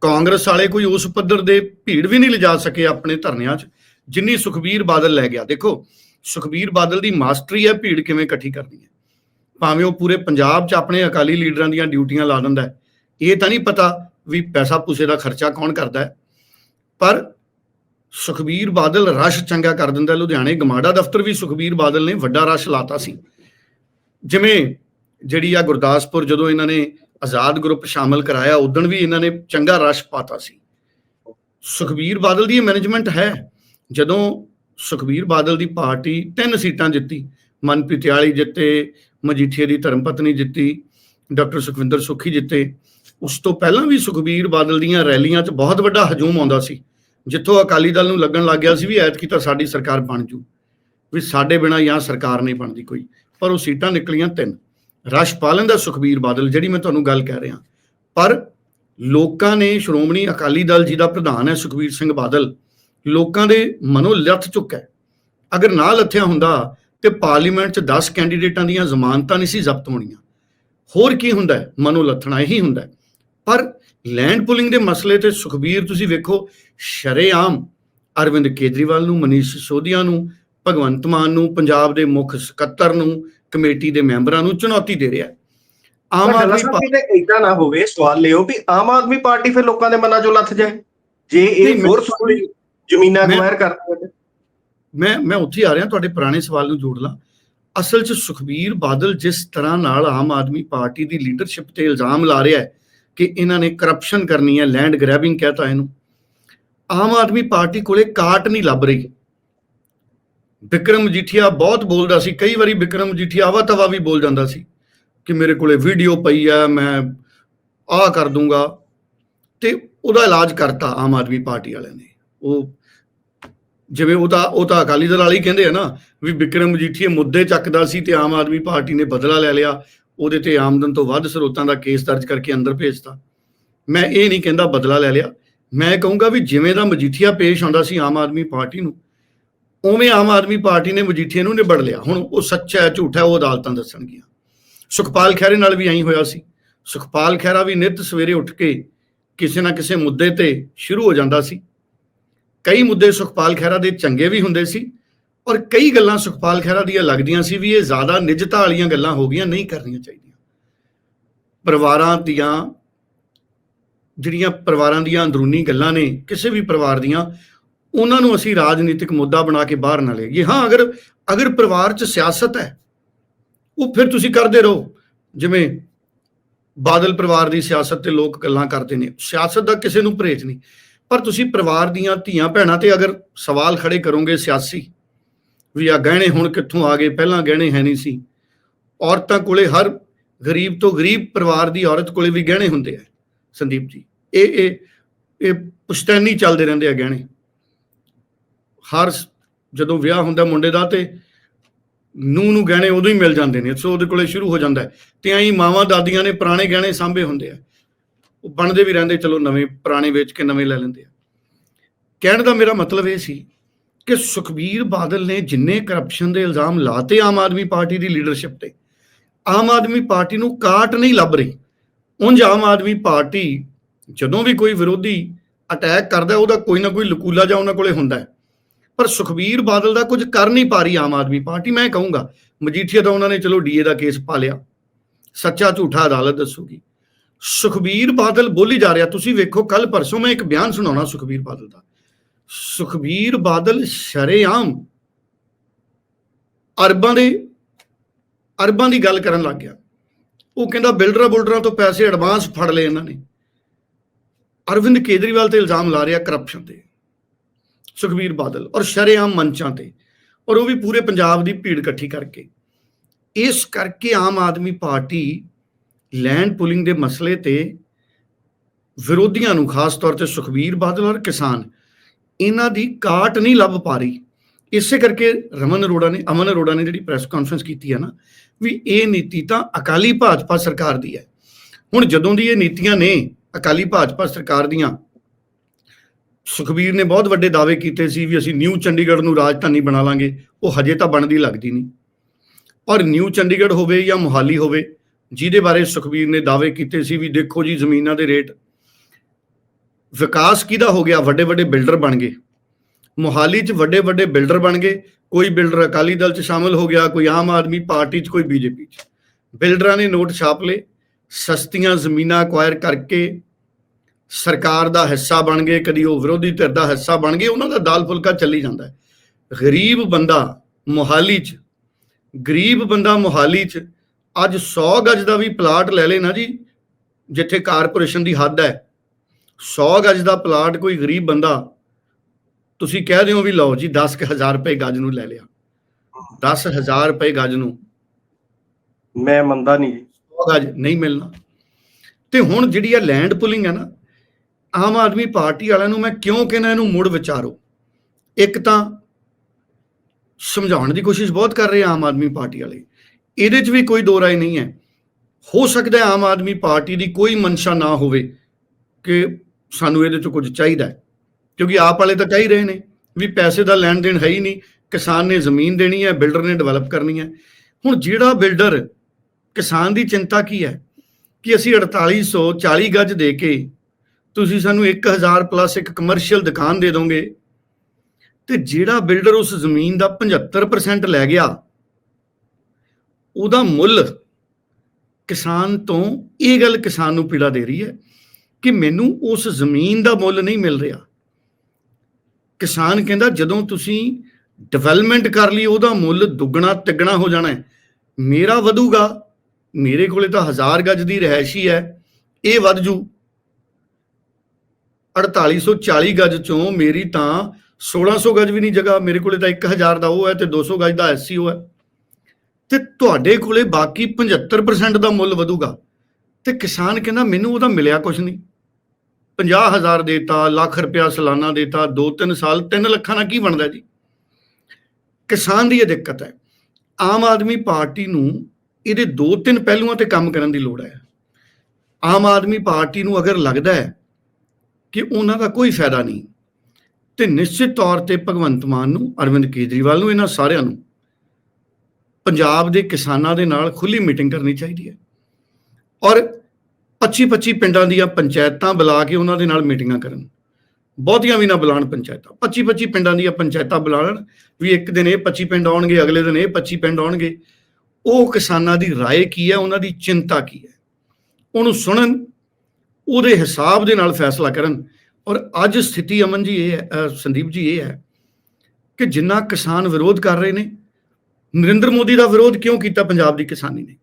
ਕਾਂਗਰਸ ਵਾਲੇ ਕੋਈ ਉਸ ਪੱਧਰ ਦੇ ਭੀੜ ਵੀ ਨਹੀਂ ਲਿਜਾ ਸਕੇ ਆਪਣੇ ਧਰਨਿਆਂ 'ਚ। ਜਿੰਨੀ ਸੁਖਬੀਰ ਬਾਦਲ ਲੈ ਗਿਆ। ਦੇਖੋ ਸੁਖਬੀਰ ਬਾਦਲ ਦੀ ਮਾਸਟਰੀ ਹੈ, ਭੀੜ ਕਿਵੇਂ ਇਕੱਠੀ ਕਰਨੀ ਹੈ? ਭਾਵੇਂ ਉਹ ਪੂਰੇ ਪੰਜਾਬ 'ਚ ਆਪਣੇ ਅਕਾਲੀ ਲੀਡਰਾਂ ਦੀਆਂ ਡਿਊਟੀਆਂ ਲਾ ਦਿੰਦਾ ਹੈ, ਇਹ ਤਾਂ ਨਹੀਂ ਪਤਾ ਵੀ ਪੈਸਾ ਪੂਸੇ ਦਾ ਖਰਚਾ ਕੌਣ ਕਰਦਾ ਹੈ। ਪਰ ਸੁਖਬੀਰ ਬਾਦਲ ਰਸ਼ ਚੰਗਾ ਕਰ ਦਿੰਦਾ ਲੁਧਿਆਣੇ ਗਮਾਡਾ ਦਫ਼ਤਰ ਵੀ ਸੁਖਬੀਰ ਬਾਦਲ ਨੇ ਵੱਡਾ ਰਸ਼ ਲਾਤਾ ਸੀ। ਜਿਵੇਂ ਜਿਹੜੀ ਆ ਗੁਰਦਾਸਪੁਰ ਜਦੋਂ ਇਹਨਾਂ ਨੇ ਆਜ਼ਾਦ ਗਰੁੱਪ ਸ਼ਾਮਲ ਕਰਾਇਆ, ਉਦੋਂ ਵੀ ਇਹਨਾਂ ਨੇ ਚੰਗਾ ਰਸ਼ ਪਾਤਾ ਸੀ। ਸੁਖਬੀਰ ਬਾਦਲ ਦੀ ਮੈਨੇਜਮੈਂਟ ਹੈ, ਜਦੋਂ ਸੁਖਬੀਰ ਬਾਦਲ ਦੀ ਪਾਰਟੀ ਤਿੰਨ ਸੀਟਾਂ ਜਿੱਤੀ, ਮਨਪ੍ਰੀਤ ਵਾਲੀ ਜਿੱਤੇ, ਮਜੀਠੀਏ ਦੀ ਧਰਮਪਤਨੀ ਜਿੱਤੀ, ਡਾਕਟਰ ਸੁਖਵਿੰਦਰ ਸੁਖੀ ਜਿੱਤੇ। ਉਸ ਤੋਂ ਪਹਿਲਾਂ ਵੀ ਸੁਖਬੀਰ ਬਾਦਲ ਦੀਆਂ ਰੈਲੀਆਂ 'ਚ ਬਹੁਤ ਵੱਡਾ ਹਜੂਮ ਆਉਂਦਾ ਸੀ। ਜਿੱਥੋਂ ਅਕਾਲੀ ਦਲ ਨੂੰ ਲੱਗਣ ਲੱਗ ਗਿਆ ਸੀ ਵੀ ਐਤਕੀ ਤਾਂ ਸਾਡੀ ਸਰਕਾਰ ਬਣ ਜੂ। ਵੀ ਸਾਡੇ ਬਿਨਾ ਜਾਂ ਸਰਕਾਰ ਨਹੀਂ ਬਣਦੀ ਕੋਈ। ਪਰ ਉਹ ਸੀਟਾਂ ਨਿਕਲੀਆਂ ਤਿੰਨ। ਰਸ਼ ਪਾਲਨ ਦਾ ਸੁਖਬੀਰ ਬਾਦਲ, ਜਿਹੜੀ ਮੈਂ ਤੁਹਾਨੂੰ ਗੱਲ ਕਹਿ ਰਿਹਾ। ਪਰ ਲੋਕਾਂ ਨੇ ਸ਼੍ਰੋਮਣੀ ਅਕਾਲੀ ਦਲ ਜੀ ਦਾ ਪ੍ਰਧਾਨ ਹੈ ਸੁਖਬੀਰ ਸਿੰਘ ਬਾਦਲ। ਲੋਕਾਂ ਦੇ ਮਨੋਂ ਲੱਥ ਚੁੱਕਾ ਹੈ। ਅਗਰ ਨਾ ਲੱਥਿਆ ਹੁੰਦਾ ਤੇ ਪਾਰਲੀਮੈਂਟ 'ਚ 10 ਕੈਂਡੀਡੇਟਾਂ ਦੀਆਂ ਜ਼ਮਾਨਤਾਂ ਨਹੀਂ ਸੀ ਜ਼ਬਤ ਹੋਣੀਆਂ। ਹੋਰ ਕੀ ਹੁੰਦਾ ਹੈ? ਮਨੋਂ ਲੱਥਣਾ ਇਹੀ ਹੁੰਦਾ ਹੈ। ਪਰ ਲੈਂਡ ਪੁਲਿੰਗ ਦੇ ਮਸਲੇ ਤੇ ਸੁਖਬੀਰ ਤੁਸੀਂ ਵੇਖੋ ਸ਼ਰੇਆਮ ਅਰਵਿੰਦ ਕੇਜਰੀਵਾਲ ਨੂੰ ਮਨੀਸ਼ ਸਿਸੋਦੀਆ ਨੂੰ ਭਗਵੰਤ ਮਾਨ ਨੂੰ ਪੰਜਾਬ ਦੇ ਮੁੱਖ ਸਕੱਤਰ ਨੂੰ ਕਮੇਟੀ ਦੇ ਮੈਂਬਰਾਂ ਨੂੰ ਚੁਣੌਤੀ ਦੇ ਰਿਹਾ। ਆਮ ਆਦਮੀ ਪਾਰਟੀ ਕਿਤੇ ਇਦਾਂ ਨਾ ਹੋਵੇ ਸਵਾਲ ਲਿਓ ਵੀ ਆਮ ਆਦਮੀ ਪਾਰਟੀ ਫਿਰ ਲੋਕਾਂ ਦੇ ਮਨਾਂ ਚੋਂ ਲੱਥ ਜਾਏ। ਜੇ ਇਹ ਮੈਂ- ਫੋਰਸ ਜ਼ਮੀਨਾਂ ਅਕਵਾਇਰ ਕਰਦੇ ਨੇ ਮੈਂ ਮੈਂ ਉੱਥੇ ਆ ਰਿਹਾ ਤੁਹਾਡੇ ਪੁਰਾਣੇ ਸਵਾਲ ਨੂੰ ਜੋੜ ਲਾਂ। ਅਸਲ 'ਚ ਸੁਖਬੀਰ ਬਾਦਲ ਜਿਸ ਤਰ੍ਹਾਂ ਨਾਲ ਆਮ ਆਦਮੀ ਪਾਰਟੀ ਦੀ ਲੀਡਰਸ਼ਿਪ ਤੇ ਇਲਜ਼ਾਮ ਲਾ ਰਿਹਾ ਹੈ ਕਿ ਇਹਨਾਂ ਨੇ ਕਰਪਸ਼ਨ ਕਰਨੀ ਹੈ ਲੈਂਡ ਗ੍ਰੈਬਿੰਗ ਕਹਤਾ ਇਹਨੂੰ ਆਮ ਆਦਮੀ ਪਾਰਟੀ ਕੋਲੇ ਕਾਟ ਨਹੀਂ ਲੱਭ ਰਹੀ। ਵਿਕਰਮ ਮਜੀਠੀਆ ਬਹੁਤ ਬੋਲਦਾ ਸੀ ਕਈ ਵਾਰੀ ਵਿਕਰਮ ਮਜੀਠੀਆ ਆਵਾ ਤਵਾ ਵੀ ਬੋਲ ਜਾਂਦਾ ਸੀ ਕਿ ਮੇਰੇ ਕੋਲੇ ਵੀਡੀਓ ਪਈ ਆ ਮੈਂ ਆਹ ਕਰ ਦੂੰਗਾ। ਤੇ ਉਹਦਾ ਇਲਾਜ ਕਰਤਾ ਆਮ ਆਦਮੀ ਪਾਰਟੀ ਵਾਲਿਆਂ ਨੇ। ਉਹ ਜਿਵੇਂ ਉਹ ਤਾਂ ਉਹ ਤਾਂ ਅਕਾਲੀ ਦਲ ਵਾਲੇ ਹੀ ਕਹਿੰਦੇ ਆ ਨਾ ਵੀ ਵਿਕਰਮ ਮਜੀਠੀਆ ਮੁੱਦੇ ਚੱਕਦਾ ਸੀ ਤੇ ਆਮ ਆਦਮੀ ਪਾਰਟੀ ਨੇ ਬਦਲਾ ਲੈ ਲਿਆ, ਉਹਦੇ ਤੇ ਆਮਦਨ ਤੋਂ ਵੱਧ ਸਰੋਤਾਂ ਦਾ ਕੇਸ ਦਰਜ ਕਰਕੇ ਅੰਦਰ ਭੇਜਤਾ। ਮੈਂ ਇਹ ਨਹੀਂ ਕਹਿੰਦਾ ਬਦਲਾ ਲੈ ਲਿਆ। ਮੈਂ ਕਹੂੰਗਾ ਵੀ ਜਿਵੇਂ ਦਾ ਮਜੀਠੀਆ ਪੇਸ਼ ਆਉਂਦਾ ਸੀ ਆਮ ਆਦਮੀ ਪਾਰਟੀ ਨੂੰ, ਉਵੇਂ ਆਮ ਆਦਮੀ ਪਾਰਟੀ ਨੇ ਮਜੀਠੀਆ ਨੂੰ ਨਿਬੜ ਲਿਆ। ਹੁਣ ਉਹ ਸੱਚਾ ਹੈ, ਝੂਠਾ ਉਹ ਅਦਾਲਤਾਂ ਦੱਸਣਗੀਆਂ। ਸੁਖਪਾਲ ਖਹਿਰੇ ਨਾਲ ਵੀ ਐਂ ਹੋਇਆ ਸੀ। ਸੁਖਪਾਲ ਖਹਿਰਾ ਵੀ ਨਿਤ ਸਵੇਰੇ ਉੱਠ ਕੇ ਕਿਸੇ ਨਾ ਕਿਸੇ ਮੁੱਦੇ ਤੇ ਸ਼ੁਰੂ ਹੋ ਜਾਂਦਾ ਸੀ। ਕਈ ਮੁੱਦੇ ਸੁਖਪਾਲ ਖਹਿਰਾ ਦੇ ਚੰਗੇ ਵੀ ਹੁੰਦੇ ਸੀ ਔਰ ਕਈ ਗੱਲਾਂ ਸੁਖਪਾਲ ਖਹਿਰਾ ਦੀਆਂ ਲੱਗਦੀਆਂ ਸੀ ਵੀ ਇਹ ਜ਼ਿਆਦਾ ਨਿਜਤਾ ਵਾਲੀਆਂ ਗੱਲਾਂ ਹੋ ਗਈਆਂ, ਨਹੀਂ ਕਰਨੀਆਂ ਚਾਹੀਦੀਆਂ। ਪਰਿਵਾਰਾਂ ਦੀਆਂ, ਜਿਹੜੀਆਂ ਪਰਿਵਾਰਾਂ ਦੀਆਂ ਅੰਦਰੂਨੀ ਗੱਲਾਂ ਨੇ, ਕਿਸੇ ਵੀ ਪਰਿਵਾਰ ਦੀਆਂ, ਉਹਨਾਂ ਨੂੰ ਅਸੀਂ ਰਾਜਨੀਤਿਕ ਮੁੱਦਾ ਬਣਾ ਕੇ ਬਾਹਰ ਨਾ ਲਈਏ ਹਾਂ, ਅਗਰ ਅਗਰ ਪਰਿਵਾਰ 'ਚ ਸਿਆਸਤ ਹੈ, ਉਹ ਫਿਰ ਤੁਸੀਂ ਕਰਦੇ ਰਹੋ। ਜਿਵੇਂ ਬਾਦਲ ਪਰਿਵਾਰ ਦੀ ਸਿਆਸਤ ਤੇ ਲੋਕ ਗੱਲਾਂ ਕਰਦੇ ਨੇ। ਸਿਆਸਤ ਦਾ ਕਿਸੇ ਨੂੰ ਪਰਹੇਜ ਨਹੀਂ। ਪਰ ਤੁਸੀਂ ਪਰਿਵਾਰ ਦੀਆਂ ਧੀਆਂ ਭੈਣਾਂ ਤੇ ਅਗਰ ਸਵਾਲ ਖੜੇ ਕਰੋਗੇ ਸਿਆਸੀ, ਵੀ ਆ ਗਹਿਣੇ ਹੁਣ ਕਿੱਥੋਂ ਆ ਗਏ, ਪਹਿਲਾਂ ਗਹਿਣੇ ਹੈ ਨਹੀਂ ਸੀ, ਔਰਤਾਂ ਕੋਲੇ ਹਰ ਗਰੀਬ ਤੋਂ ਗਰੀਬ ਪਰਿਵਾਰ ਦੀ ਔਰਤ ਕੋਲੇ ਵੀ ਗਹਿਣੇ ਹੁੰਦੇ ਆ, ਸੰਦੀਪ ਜੀ। ਇਹ ਇਹ ਇਹ ਪੁਸ਼ਤੈਨੀ ਚੱਲਦੇ ਰਹਿੰਦੇ ਆ ਗਹਿਣੇ। ਹਰ ਜਦੋਂ ਵਿਆਹ ਹੁੰਦਾ ਮੁੰਡੇ ਦਾ ਤੇ ਨੂੰ ਨੂੰ ਗਹਿਣੇ ਉਦੋਂ ਹੀ ਮਿਲ ਜਾਂਦੇ ਨੇ, ਸੋ ਉਹਦੇ ਕੋਲੇ ਸ਼ੁਰੂ ਹੋ ਜਾਂਦਾ ਹੈ। ਤੇ ਐਂ ਮਾਵਾਂ ਦਾਦੀਆਂ ਨੇ ਪੁਰਾਣੇ ਗਹਿਣੇ ਸਾਂਭੇ ਹੁੰਦੇ ਆ। ਉਹ ਬਣਦੇ ਵੀ ਰਹਿੰਦੇ, ਚਲੋ ਨਵੇਂ ਪੁਰਾਣੇ ਵੇਚ ਕੇ ਨਵੇਂ ਲੈ ਲੈਂਦੇ ਆ। ਕਹਿਣ ਦਾ ਮੇਰਾ ਮਤਲਬ ਇਹ ਸੀ ਕਿ ਸੁਖਬੀਰ ਬਾਦਲ ਨੇ ਜਿੰਨੇ ਕਰਪਸ਼ਨ ਦੇ ਇਲਜ਼ਾਮ ਲਾਤੇ ਆਮ ਆਦਮੀ ਪਾਰਟੀ ਦੀ ਲੀਡਰਸ਼ਿਪ ਤੇ, ਆਮ ਆਦਮੀ ਪਾਰਟੀ ਨੂੰ ਕਾਟ ਨਹੀਂ ਲੱਭ ਰਹੀ। ਉਂਝ ਆਮ ਆਦਮੀ ਪਾਰਟੀ ਜਦੋਂ ਵੀ ਕੋਈ ਵਿਰੋਧੀ ਅਟੈਕ ਕਰਦਾ, ਉਹਦਾ ਕੋਈ ਨਾ ਕੋਈ ਲਕੂਲਾ ਜਾਂ ਉਹਨਾਂ ਕੋਲੇ ਹੁੰਦਾ ਪਰ ਸੁਖਬੀਰ ਬਾਦਲ ਦਾ ਕੁਝ ਕਰ ਨਹੀਂ ਪਾ ਰਹੀ ਆਮ ਆਦਮੀ ਪਾਰਟੀ, ਮੈਂ ਕਹੂੰਗਾ, ਮਜੀਠੀਆ ਦਾ ਉਹਨਾਂ ਨੇ ਚਲੋ ਡੀਏ ਦਾ ਕੇਸ ਪਾ ਲਿਆ। ਸੱਚਾ ਝੂਠਾ ਅਦਾਲਤ ਦੱਸੂਗੀ। ਸੁਖਬੀਰ ਬਾਦਲ ਬੋਲੀ ਜਾ ਰਿਹਾ। ਤੁਸੀਂ ਵੇਖੋ ਕੱਲ ਪਰਸੋਂ ਮੈਂ ਇੱਕ ਬਿਆਨ ਸੁਣਾਉਣਾ ਸੁਖਬੀਰ ਬਾਦਲ ਦਾ। ਸੁਖਬੀਰ ਬਾਦਲ ਸ਼ਰੇਆਮ ਅਰਬਾਂ ਦੇ, ਅਰਬਾਂ ਦੀ ਗੱਲ ਕਰਨ ਲੱਗ ਗਿਆ। ਉਹ ਕਹਿੰਦਾ, ਬਿਲਡਰਾਂ ਬੁਲਡਰਾਂ ਤੋਂ ਪੈਸੇ ਐਡਵਾਂਸ ਫੜ ਲਏ ਇਹਨਾਂ ਨੇ। ਅਰਵਿੰਦ ਕੇਜਰੀਵਾਲ ਤੇ ਇਲਜ਼ਾਮ ਲਾ ਰਿਹਾ ਕਰਪਸ਼ਨ ਤੇ। ਸੁਖਬੀਰ ਬਾਦਲ ਔਰ ਸ਼ਰੇਆਮ ਮੰਚਾਂ ਤੇ। ਔਰ ਉਹ ਵੀ ਪੂਰੇ ਪੰਜਾਬ ਦੀ ਭੀੜ ਇਕੱਠੀ ਕਰਕੇ। ਇਸ ਕਰਕੇ ਆਮ ਆਦਮੀ ਪਾਰਟੀ ਲੈਂਡ ਪੁਲਿੰਗ ਦੇ ਮਸਲੇ ਤੇ ਵਿਰੋਧੀਆਂ ਨੂੰ ਖਾਸ ਤੌਰ ਤੇ ਸੁਖਬੀਰ ਬਾਦਲ ਔਰ ਕਿਸਾਨ, ਇਹਨਾਂ ਦੀ ਕਾਟ ਨਹੀਂ ਲੱਭ ਪਾ ਰਹੀ। ਇਸੇ ਕਰਕੇ ਰਮਨ ਅਰੋੜਾ ਨੇ, ਅਮਨ ਅਰੋੜਾ ਨੇ ਜਿਹੜੀ ਪ੍ਰੈਸ ਕਾਨਫਰੰਸ ਕੀਤੀ ਹੈ ਨਾ, ਵੀ ਇਹ ਨੀਤੀ ਤਾਂ ਅਕਾਲੀ ਭਾਜਪਾ ਸਰਕਾਰ ਦੀ ਹੈ। ਹੁਣ ਜਦੋਂ ਦੀ ਇਹ ਨੀਤੀਆਂ ਨੇ ਅਕਾਲੀ ਭਾਜਪਾ ਸਰਕਾਰ ਦੀਆਂ, ਸੁਖਬੀਰ ਨੇ ਬਹੁਤ ਵੱਡੇ ਦਾਅਵੇ ਕੀਤੇ ਸੀ ਵੀ ਅਸੀਂ ਨਿਊ ਚੰਡੀਗੜ੍ਹ ਨੂੰ ਰਾਜਧਾਨੀ ਬਣਾ ਲਾਂਗੇ, ਉਹ ਹਜੇ ਤਾਂ ਬਣਦੀ ਲੱਗਦੀ ਨਹੀਂ। ਔਰ ਨਿਊ ਚੰਡੀਗੜ੍ਹ ਹੋਵੇ ਜਾਂ ਮੁਹਾਲੀ ਹੋਵੇ ਜਿਹਦੇ ਬਾਰੇ ਸੁਖਬੀਰ ਨੇ ਦਾਅਵੇ ਕੀਤੇ ਸੀ ਵੀ ਦੇਖੋ ਜੀ ਜ਼ਮੀਨਾਂ ਦੇ ਰੇਟ ਵਿਕਾਸ ਕਿਹਦਾ ਹੋ ਗਿਆ? ਵੱਡੇ ਵੱਡੇ ਬਿਲਡਰ ਬਣ ਗਏ। ਮੋਹਾਲੀ 'ਚ ਵੱਡੇ ਵੱਡੇ ਬਿਲਡਰ ਬਣ ਗਏ। ਕੋਈ ਬਿਲਡਰ ਅਕਾਲੀ ਦਲ 'ਚ ਸ਼ਾਮਲ ਹੋ ਗਿਆ, ਕੋਈ ਆਮ ਆਦਮੀ ਪਾਰਟੀ 'ਚ, ਕੋਈ ਬੀਜੇਪੀ 'ਚ। ਬਿਲਡਰਾਂ ਨੇ ਨੋਟ ਛਾਪ ਲਏ, ਸਸਤੀਆਂ ਜ਼ਮੀਨਾਂ ਅਕਵਾਇਰ ਕਰਕੇ ਸਰਕਾਰ ਦਾ ਹਿੱਸਾ ਬਣ ਗਏ, ਕਦੀ ਉਹ ਵਿਰੋਧੀ ਧਿਰ ਦਾ ਹਿੱਸਾ ਬਣ ਗਏ, ਉਹਨਾਂ ਦਾ ਦਾਲ ਫੁਲਕਾ ਚੱਲੀ ਜਾਂਦਾ ਹੈ। ਗਰੀਬ ਬੰਦਾ ਮੋਹਾਲੀ 'ਚ, ਗਰੀਬ ਬੰਦਾ ਮੋਹਾਲੀ 'ਚ ਅੱਜ 100 ਗਜ ਦਾ ਵੀ ਪਲਾਟ ਲੈ ਲੇ ਨਾ ਜੀ ਜਿੱਥੇ ਕਾਰਪੋਰੇਸ਼ਨ ਦੀ ਹੱਦ ਹੈ। 100 ਗਜ ਦਾ ਪਲਾਟ ਕੋਈ ਗਰੀਬ ਬੰਦਾ ਤੁਸੀਂ ਕਹਿ ਦਿਓ ਵੀ ਲਓ ਜੀ 10000 ਰੁਪਏ ਗਜ ਨੂੰ ਲੈ ਲਿਆ। 10000 ਰੁਪਏ ਗਜ ਨੂੰ। ਮੈਂ ਮੰਨਦਾ ਨਹੀਂ ਜੀ। 100 ਗਜ ਨਹੀਂ ਮਿਲਣਾ। ਤੇ ਹੁਣ ਜਿਹੜੀ ਆ ਲੈਂਡ ਪੁਲਿੰਗ ਹੈ ਨਾ ਆਮ ਆਦਮੀ ਪਾਰਟੀ ਵਾਲਿਆਂ ਨੂੰ ਮੈਂ ਕਿਉਂ ਕਹਿੰਦਾ ਇਹਨੂੰ ਮੁੜ ਵਿਚਾਰੋ? ਇੱਕ ਤਾਂ ਸਮਝਾਉਣ ਦੀ ਕੋਸ਼ਿਸ਼ ਬਹੁਤ ਕਰ ਰਹੇ ਆ ਆਮ ਆਦਮੀ ਪਾਰਟੀ ਵਾਲੇ। ਇਹਦੇ 'ਚ ਵੀ ਕੋਈ ਦੋ ਰਾਏ ਨਹੀਂ ਹੈ। ਹੋ ਸਕਦਾ ਆਮ ਆਦਮੀ ਪਾਰਟੀ ਦੀ ਕੋਈ ਮਨਸ਼ਾ ਨਾ ਹੋਵੇ ਕਿ ਸਾਨੂੰ ਇਹਦੇ 'ਚ ਕੁਝ ਚਾਹੀਦਾ ਕਿਉਂਕਿ ਆਪ ਵਾਲੇ ਤਾਂ ਕਹਿ ਹੀ ਰਹੇ ਨੇ ਵੀ ਪੈਸੇ ਦਾ ਲੈਣ ਦੇਣ ਹੈ ਹੀ ਨਹੀਂ। ਕਿਸਾਨ ਨੇ ਜ਼ਮੀਨ ਦੇਣੀ ਹੈ, ਬਿਲਡਰ ਨੇ ਡਿਵੈਲਪ ਕਰਨੀ ਹੈ। ਹੁਣ ਜਿਹੜਾ ਬਿਲਡਰ ਕਿਸਾਨ ਦੀ ਚਿੰਤਾ ਕੀ ਹੈ ਕਿ ਅਸੀਂ 4840 ਗੱਜ ਦੇ ਕੇ ਤੁਸੀਂ ਸਾਨੂੰ 1000 ਪਲੱਸ ਇੱਕ ਕਮਰਸ਼ੀਅਲ ਦੁਕਾਨ ਦੇ ਦੋਗੇ ਤੇ ਜਿਹੜਾ ਬਿਲਡਰ ਉਸ ਜ਼ਮੀਨ ਦਾ 75% ਲੈ ਗਿਆ ਉਹਦਾ ਮੁੱਲ ਕਿਸਾਨ ਤੋਂ ਇਹ ਗੱਲ ਕਿਸਾਨ ਨੂੰ ਪੀੜਾ ਦੇ ਰਹੀ ਹੈ ਕਿ ਮੈਨੂੰ ਉਸ ਜ਼ਮੀਨ ਦਾ ਮੁੱਲ ਨਹੀਂ ਮਿਲ ਰਿਹਾ। ਕਿਸਾਨ ਕਹਿੰਦਾ, ਜਦੋਂ ਤੁਸੀਂ ਡਿਵੈਲਪਮੈਂਟ ਕਰ ਲਈ, ਉਹਦਾ ਮੁੱਲ ਦੁੱਗਣਾ ਤਿੱਗਣਾ ਹੋ ਜਾਣਾ ਮੇਰਾ ਵਧੂਗਾ, ਮੇਰੇ ਕੋਲੇ ਤਾਂ ਹਜ਼ਾਰ ਗੱਜ ਦੀ ਰਹਿਸ਼ੀ ਹੈ ਇਹ ਵੱਧ ਜੂ। 4840 ਗੱਜ ਚੋਂ ਮੇਰੀ ਤਾਂ 1600 ਗੱਜ ਵੀ ਨਹੀਂ ਜਗ੍ਹਾ ਮੇਰੇ ਕੋਲੇ ਤਾਂ 1000 ਦਾ ਉਹ ਹੈ ਤੇ 200 ਗੱਜ ਦਾ ਐਸਸੀਓ ਹੈ। ਤੇ ਤੁਹਾਡੇ ਕੋਲੇ ਬਾਕੀ 75% ਦਾ ਮੁੱਲ ਵਧੂਗਾ। ਤੇ ਕਿਸਾਨ ਕਹਿੰਦਾ, ਮੈਨੂੰ ਉਹਦਾ ਮਿਲਿਆ ਕੁਝ ਨਹੀਂ। 50000 ਦੇਤਾ, ਲੱਖ ਰੁਪਇਆ ਸਾਲਾਨਾ ਦੇਤਾ 2-3 ਸਾਲ 3 ਲੱਖਾਂ ਨਾਲ ਕੀ ਬਣਦਾ ਜੀ? ਕਿਸਾਨ ਦੀ ਇਹ ਦਿੱਕਤ ਹੈ। ਆਮ ਆਦਮੀ ਪਾਰਟੀ ਨੂੰ ਇਹਦੇ ਦੋ ਤਿੰਨ ਪਹਿਲੂਆਂ ਤੇ ਕੰਮ ਕਰਨ ਦੀ ਲੋੜ ਹੈ। ਆਮ ਆਦਮੀ ਪਾਰਟੀ ਨੂੰ ਅਗਰ ਲੱਗਦਾ ਹੈ ਕਿ ਉਹਨਾਂ ਦਾ ਕੋਈ ਫਾਇਦਾ ਨਹੀਂ, ਤੇ ਨਿਸ਼ਚਿਤ ਤੌਰ ਤੇ ਭਗਵੰਤ ਮਾਨ ਨੂੰ, ਅਰਵਿੰਦ ਕੇਜਰੀਵਾਲ ਨੂੰ, ਇਹਨਾਂ ਸਾਰਿਆਂ ਨੂੰ ਪੰਜਾਬ ਦੇ ਕਿਸਾਨਾਂ ਦੇ ਨਾਲ ਖੁੱਲੀ ਮੀਟਿੰਗ ਕਰਨੀ ਚਾਹੀਦੀ ਹੈ ਔਰ 25-25 ਪਿੰਡਾਂ ਦੀਆਂ ਪੰਚਾਇਤਾਂ ਬੁਲਾ ਕੇ ਉਹਨਾਂ ਦੇ ਨਾਲ ਮੀਟਿੰਗਾਂ ਕਰਨ ਬਹੁਤੀਆਂ ਵੀ ਨਾ ਬੁਲਾਣ ਪੰਚਾਇਤਾਂ 25-25 ਪਿੰਡਾਂ ਦੀਆਂ ਪੰਚਾਇਤਾਂ ਬੁਲਾਣ ਵੀ ਇੱਕ ਦਿਨ ਇਹ 25 ਪਿੰਡ ਆਉਣਗੇ ਅਗਲੇ ਦਿਨ ਇਹ 25 ਪਿੰਡ ਆਉਣਗੇ ਉਹ ਕਿਸਾਨਾਂ ਦੀ رائے ਕੀ ਹੈ ਉਹਨਾਂ ਦੀ ਚਿੰਤਾ ਕੀ ਹੈ ਉਹਨੂੰ ਸੁਣਨ ਉਹਦੇ ਹਿਸਾਬ ਦੇ ਨਾਲ ਫੈਸਲਾ ਕਰਨ ਔਰ ਅੱਜ ਸਥਿਤੀ ਅਮਨ ਜੀ ਇਹ ਹੈ ਅ, ਸੰਦੀਪ ਜੀ ਇਹ ਹੈ ਕਿ ਜਿੰਨਾ ਕਿਸਾਨ ਵਿਰੋਧ ਕਰ ਰਹੇ ਨੇ ਨਰਿੰਦਰ ਮੋਦੀ ਦਾ ਵਿਰੋਧ ਕਿਉਂ ਕੀਤਾ ਪੰਜਾਬ ਦੀ ਕਿਸਾਨੀ ਨੇ?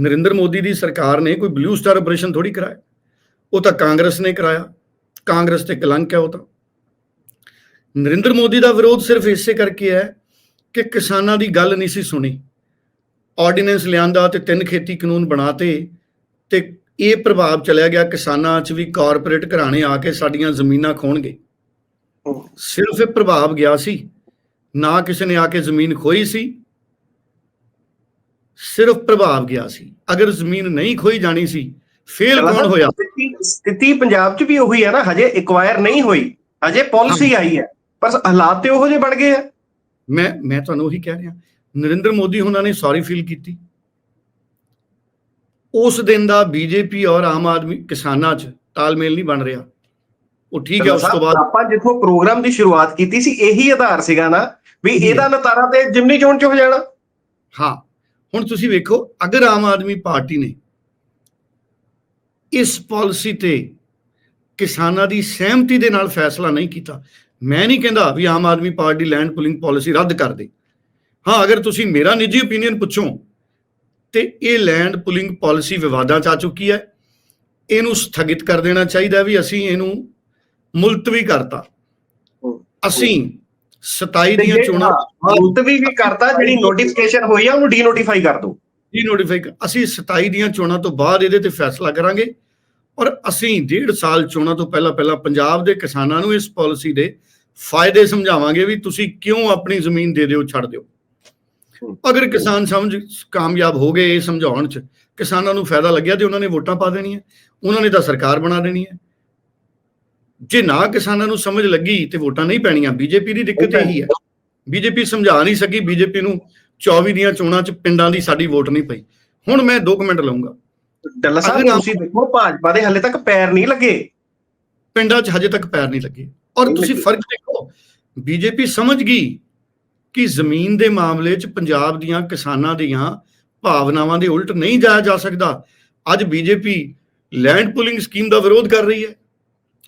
ਨਰਿੰਦਰ ਮੋਦੀ ਦੀ ਸਰਕਾਰ ਨੇ ਕੋਈ ਬਲੂ ਸਟਾਰ ਆਪਰੇਸ਼ਨ ਥੋੜੀ ਕਰਾਇਆ। ਉਹ ਤਾਂ ਕਾਂਗਰਸ ਨੇ ਕਰਾਇਆ। ਕਾਂਗਰਸ ਤੇ ਕਲੰਕ ਹੈ ਉਹ ਤਾਂ। ਨਰਿੰਦਰ ਮੋਦੀ ਦਾ ਵਿਰੋਧ ਸਿਰਫ ਇਸੇ ਕਰਕੇ ਹੈ ਕਿ ਕਿਸਾਨਾਂ ਦੀ ਗੱਲ ਨਹੀਂ ਸੀ ਸੁਣੀ। ਆਰਡੀਨੈਂਸ ਲਿਆਂਦਾ ਤੇ ਤਿੰਨ ਖੇਤੀ ਕਾਨੂੰਨ ਬਣਾਤੇ ਤੇ ਇਹ ਪ੍ਰਭਾਵ ਚਲਿਆ ਗਿਆ ਕਿਸਾਨਾਂ 'ਚ ਵੀ ਕਾਰਪੋਰੇਟ ਘਰਾਣੇ ਆ ਕੇ ਸਾਡੀਆਂ ਜ਼ਮੀਨਾਂ ਖੋਣਗੇ। ਸਿਰਫ ਇਹ ਪ੍ਰਭਾਵ ਗਿਆ ਸੀ। ਨਾ ਕਿਸੇ ਨੇ ਆ ਕੇ ਜ਼ਮੀਨ ਖੋਈ ਸੀ ਸਿਰਫ ਪ੍ਰਭਾਵ ਗਿਆ ਸੀ। ਅਗਰ ਜ਼ਮੀਨ ਨਹੀਂ ਖੋਈ ਜਾਣੀ ਸੀ ਫੇਲ ਕੌਣ ਹੋਇਆ? ਸਥਿਤੀ ਪੰਜਾਬ 'ਚ ਵੀ ਉਹੀ ਹੈ ਨਾ ਹਜੇ ਐਕਵਾਇਰ ਨਹੀਂ ਹੋਈ ਹਜੇ ਪਾਲਿਸੀ ਆਈ ਹੈ ਪਰ ਹਾਲਾਤ ਤੇ ਉਹੋ ਜਿਹੇ ਬਣ ਗਏ ਆ। ਮੈਂ ਮੈਂ ਤੁਹਾਨੂੰ ਉਹੀ ਕਹਿ ਰਿਹਾ ਨਰਿੰਦਰ ਮੋਦੀ ਉਹਨਾਂ ਨੇ ਸੌਰੀ ਫੀਲ ਕੀਤੀ। ਉਸ ਦਿਨ ਦਾ ਬੀਜੇਪੀ ਔਰ ਆਮ ਆਦਮੀ ਕਿਸਾਨਾਂ 'ਚ ਤਾਲਮੇਲ ਨਹੀਂ ਬਣ ਰਿਹਾ। ਉਹ ਠੀਕ ਹੈ ਉਸ ਤੋਂ ਬਾਅਦ ਆਪਾਂ ਜਿੱਥੋਂ ਪ੍ਰੋਗਰਾਮ ਦੀ ਸ਼ੁਰੂਆਤ ਕੀਤੀ ਸੀ ਇਹੀ ਆਧਾਰ ਸੀਗਾ ਨਾ ਵੀ। ਇਹਦਾ ਨਤਾਰਾ ਤੇ ਜਿਮਨੀ ਚੋਣ ਚ ਹੋ ਜਾਣਾ। ਹਾਂ। ਹੁਣ ਤੁਸੀਂ ਵੇਖੋ ਅਗਰ ਆਮ ਆਦਮੀ ਪਾਰਟੀ ਨੇ ਇਸ ਪਾਲਿਸੀ ਤੇ ਕਿਸਾਨਾਂ ਦੀ ਸਹਿਮਤੀ ਦੇ ਨਾਲ ਫੈਸਲਾ ਨਹੀਂ ਕੀਤਾ ਮੈਂ ਨਹੀਂ ਕਹਿੰਦਾ ਵੀ Aam Aadmi party land pooling policy ਰੱਦ ਕਰ ਦੇ। ਹਾਂ ਅਗਰ ਤੁਸੀਂ ਮੇਰਾ ਨਿੱਜੀ ਓਪੀਨੀਅਨ ਪੁੱਛੋ ਤੇ ਇਹ ਲੈਂਡ ਪੁਲਿੰਗ ਪਾਲਿਸੀ ਵਿਵਾਦਾਂ 'ਚ ਆ ਚੁੱਕੀ ਹੈ। ਇਹਨੂੰ ਸਥਗਿਤ ਕਰ ਦੇਣਾ ਚਾਹੀਦਾ ਵੀ ਅਸੀਂ ਇਹਨੂੰ ਮੁਲਤਵੀ ਕਰਤਾ। ਅਸੀਂ 27 ਦੀਆਂ ਚੋਣਾਂ ਮੁਲਤਵੀ ਵੀ ਕਰਤਾ ਜਿਹੜੀ ਨੋਟੀਫਿਕੇਸ਼ਨ ਹੋਈ ਆ ਉਹਨੂੰ ਡੀਨੋਟੀਫਾਈ ਕਰ ਦਿਓ। ਜੀ ਨੋਟੀਫਾਈ ਅਸੀਂ 27 ਦੀਆਂ ਚੋਣਾਂ ਤੋਂ ਬਾਅਦ ਇਹਦੇ ਤੇ ਫੈਸਲਾ ਕਰਾਂਗੇ। ਔਰ ਅਸੀਂ ਡੇਢ ਸਾਲ ਚੋਣਾਂ ਤੋਂ ਪਹਿਲਾਂ ਪਹਿਲਾਂ ਪੰਜਾਬ ਦੇ ਕਿਸਾਨਾਂ ਨੂੰ ਇਸ ਪਾਲਿਸੀ ਦੇ ਫਾਇਦੇ ਸਮਝਾਵਾਂਗੇ ਵੀ ਤੁਸੀਂ ਕਿਉਂ ਆਪਣੀ ਜ਼ਮੀਨ ਦੇ ਦਿਓ ਛੱਡ ਦਿਓ। ਅਗਰ ਕਿਸਾਨ ਸਮਝ ਕਾਮਯਾਬ ਹੋ ਗਏ ਇਹ ਸਮਝਾਉਣ ਚ ਕਿਸਾਨਾਂ ਨੂੰ ਫਾਇਦਾ ਲੱਗਿਆ ਤੇ ਉਹਨਾਂ ਨੇ ਵੋਟਾਂ ਪਾ ਦੇਣੀਆਂ। ਉਹਨਾਂ ਨੇ ਤਾਂ ਸਰਕਾਰ ਬਣਾ ਦੇਣੀ ਹੈ। ਜੇ ਨਾ ਕਿਸਾਨਾਂ ਨੂੰ ਸਮਝ ਲੱਗੀ ਤੇ ਵੋਟਾਂ ਨਹੀਂ ਪੈਣੀਆਂ ਬੀਜੇਪੀ ਦੀ ਦਿੱਕਤ ਇਹੀ ਹੈ। ਬੀਜੇਪੀ ਸਮਝਾ ਨਹੀਂ ਸਕੀ ਬੀਜੇਪੀ ਨੂੰ 24 ਦੀਆਂ ਚੋਣਾਂ ਚ ਪਿੰਡਾਂ ਦੀ ਸਾਡੀ ਵੋਟ ਨਹੀਂ ਪਈ। ਹੁਣ ਮੈਂ 2 ਮਿੰਟ ਲਵਾਂਗਾ ਡੱਲਾ ਸਾਹਿਬ ਤੁਸੀਂ ਦੇਖੋ ਭਾਜਪਾ ਦੇ ਹਲੇ ਤੱਕ ਪੈਰ ਨਹੀਂ ਲੱਗੇ। ਪਿੰਡਾਂ 'ਚ ਹਜੇ ਤੱਕ ਪੈਰ ਨਹੀਂ ਲੱਗੇ। ਔਰ ਤੁਸੀਂ। ਫ਼ਰਕ ਦੇਖੋ ਬੀਜੇਪੀ ਸਮਝ ਗਈ ਕਿ ਜ਼ਮੀਨ ਦੇ ਮਾਮਲੇ 'ਚ ਪੰਜਾਬ ਦੀਆਂ ਕਿਸਾਨਾਂ ਦੀਆਂ ਭਾਵਨਾਵਾਂ ਦੇ ਉਲਟ ਨਹੀਂ ਜਾਇਆ ਜਾ ਸਕਦਾ। ਅੱਜ ਬੀਜੇਪੀ ਲੈਂਡ ਪੁਲਿੰਗ ਸਕੀਮ ਦਾ ਵਿਰੋਧ ਕਰ ਰਹੀ ਹੈ।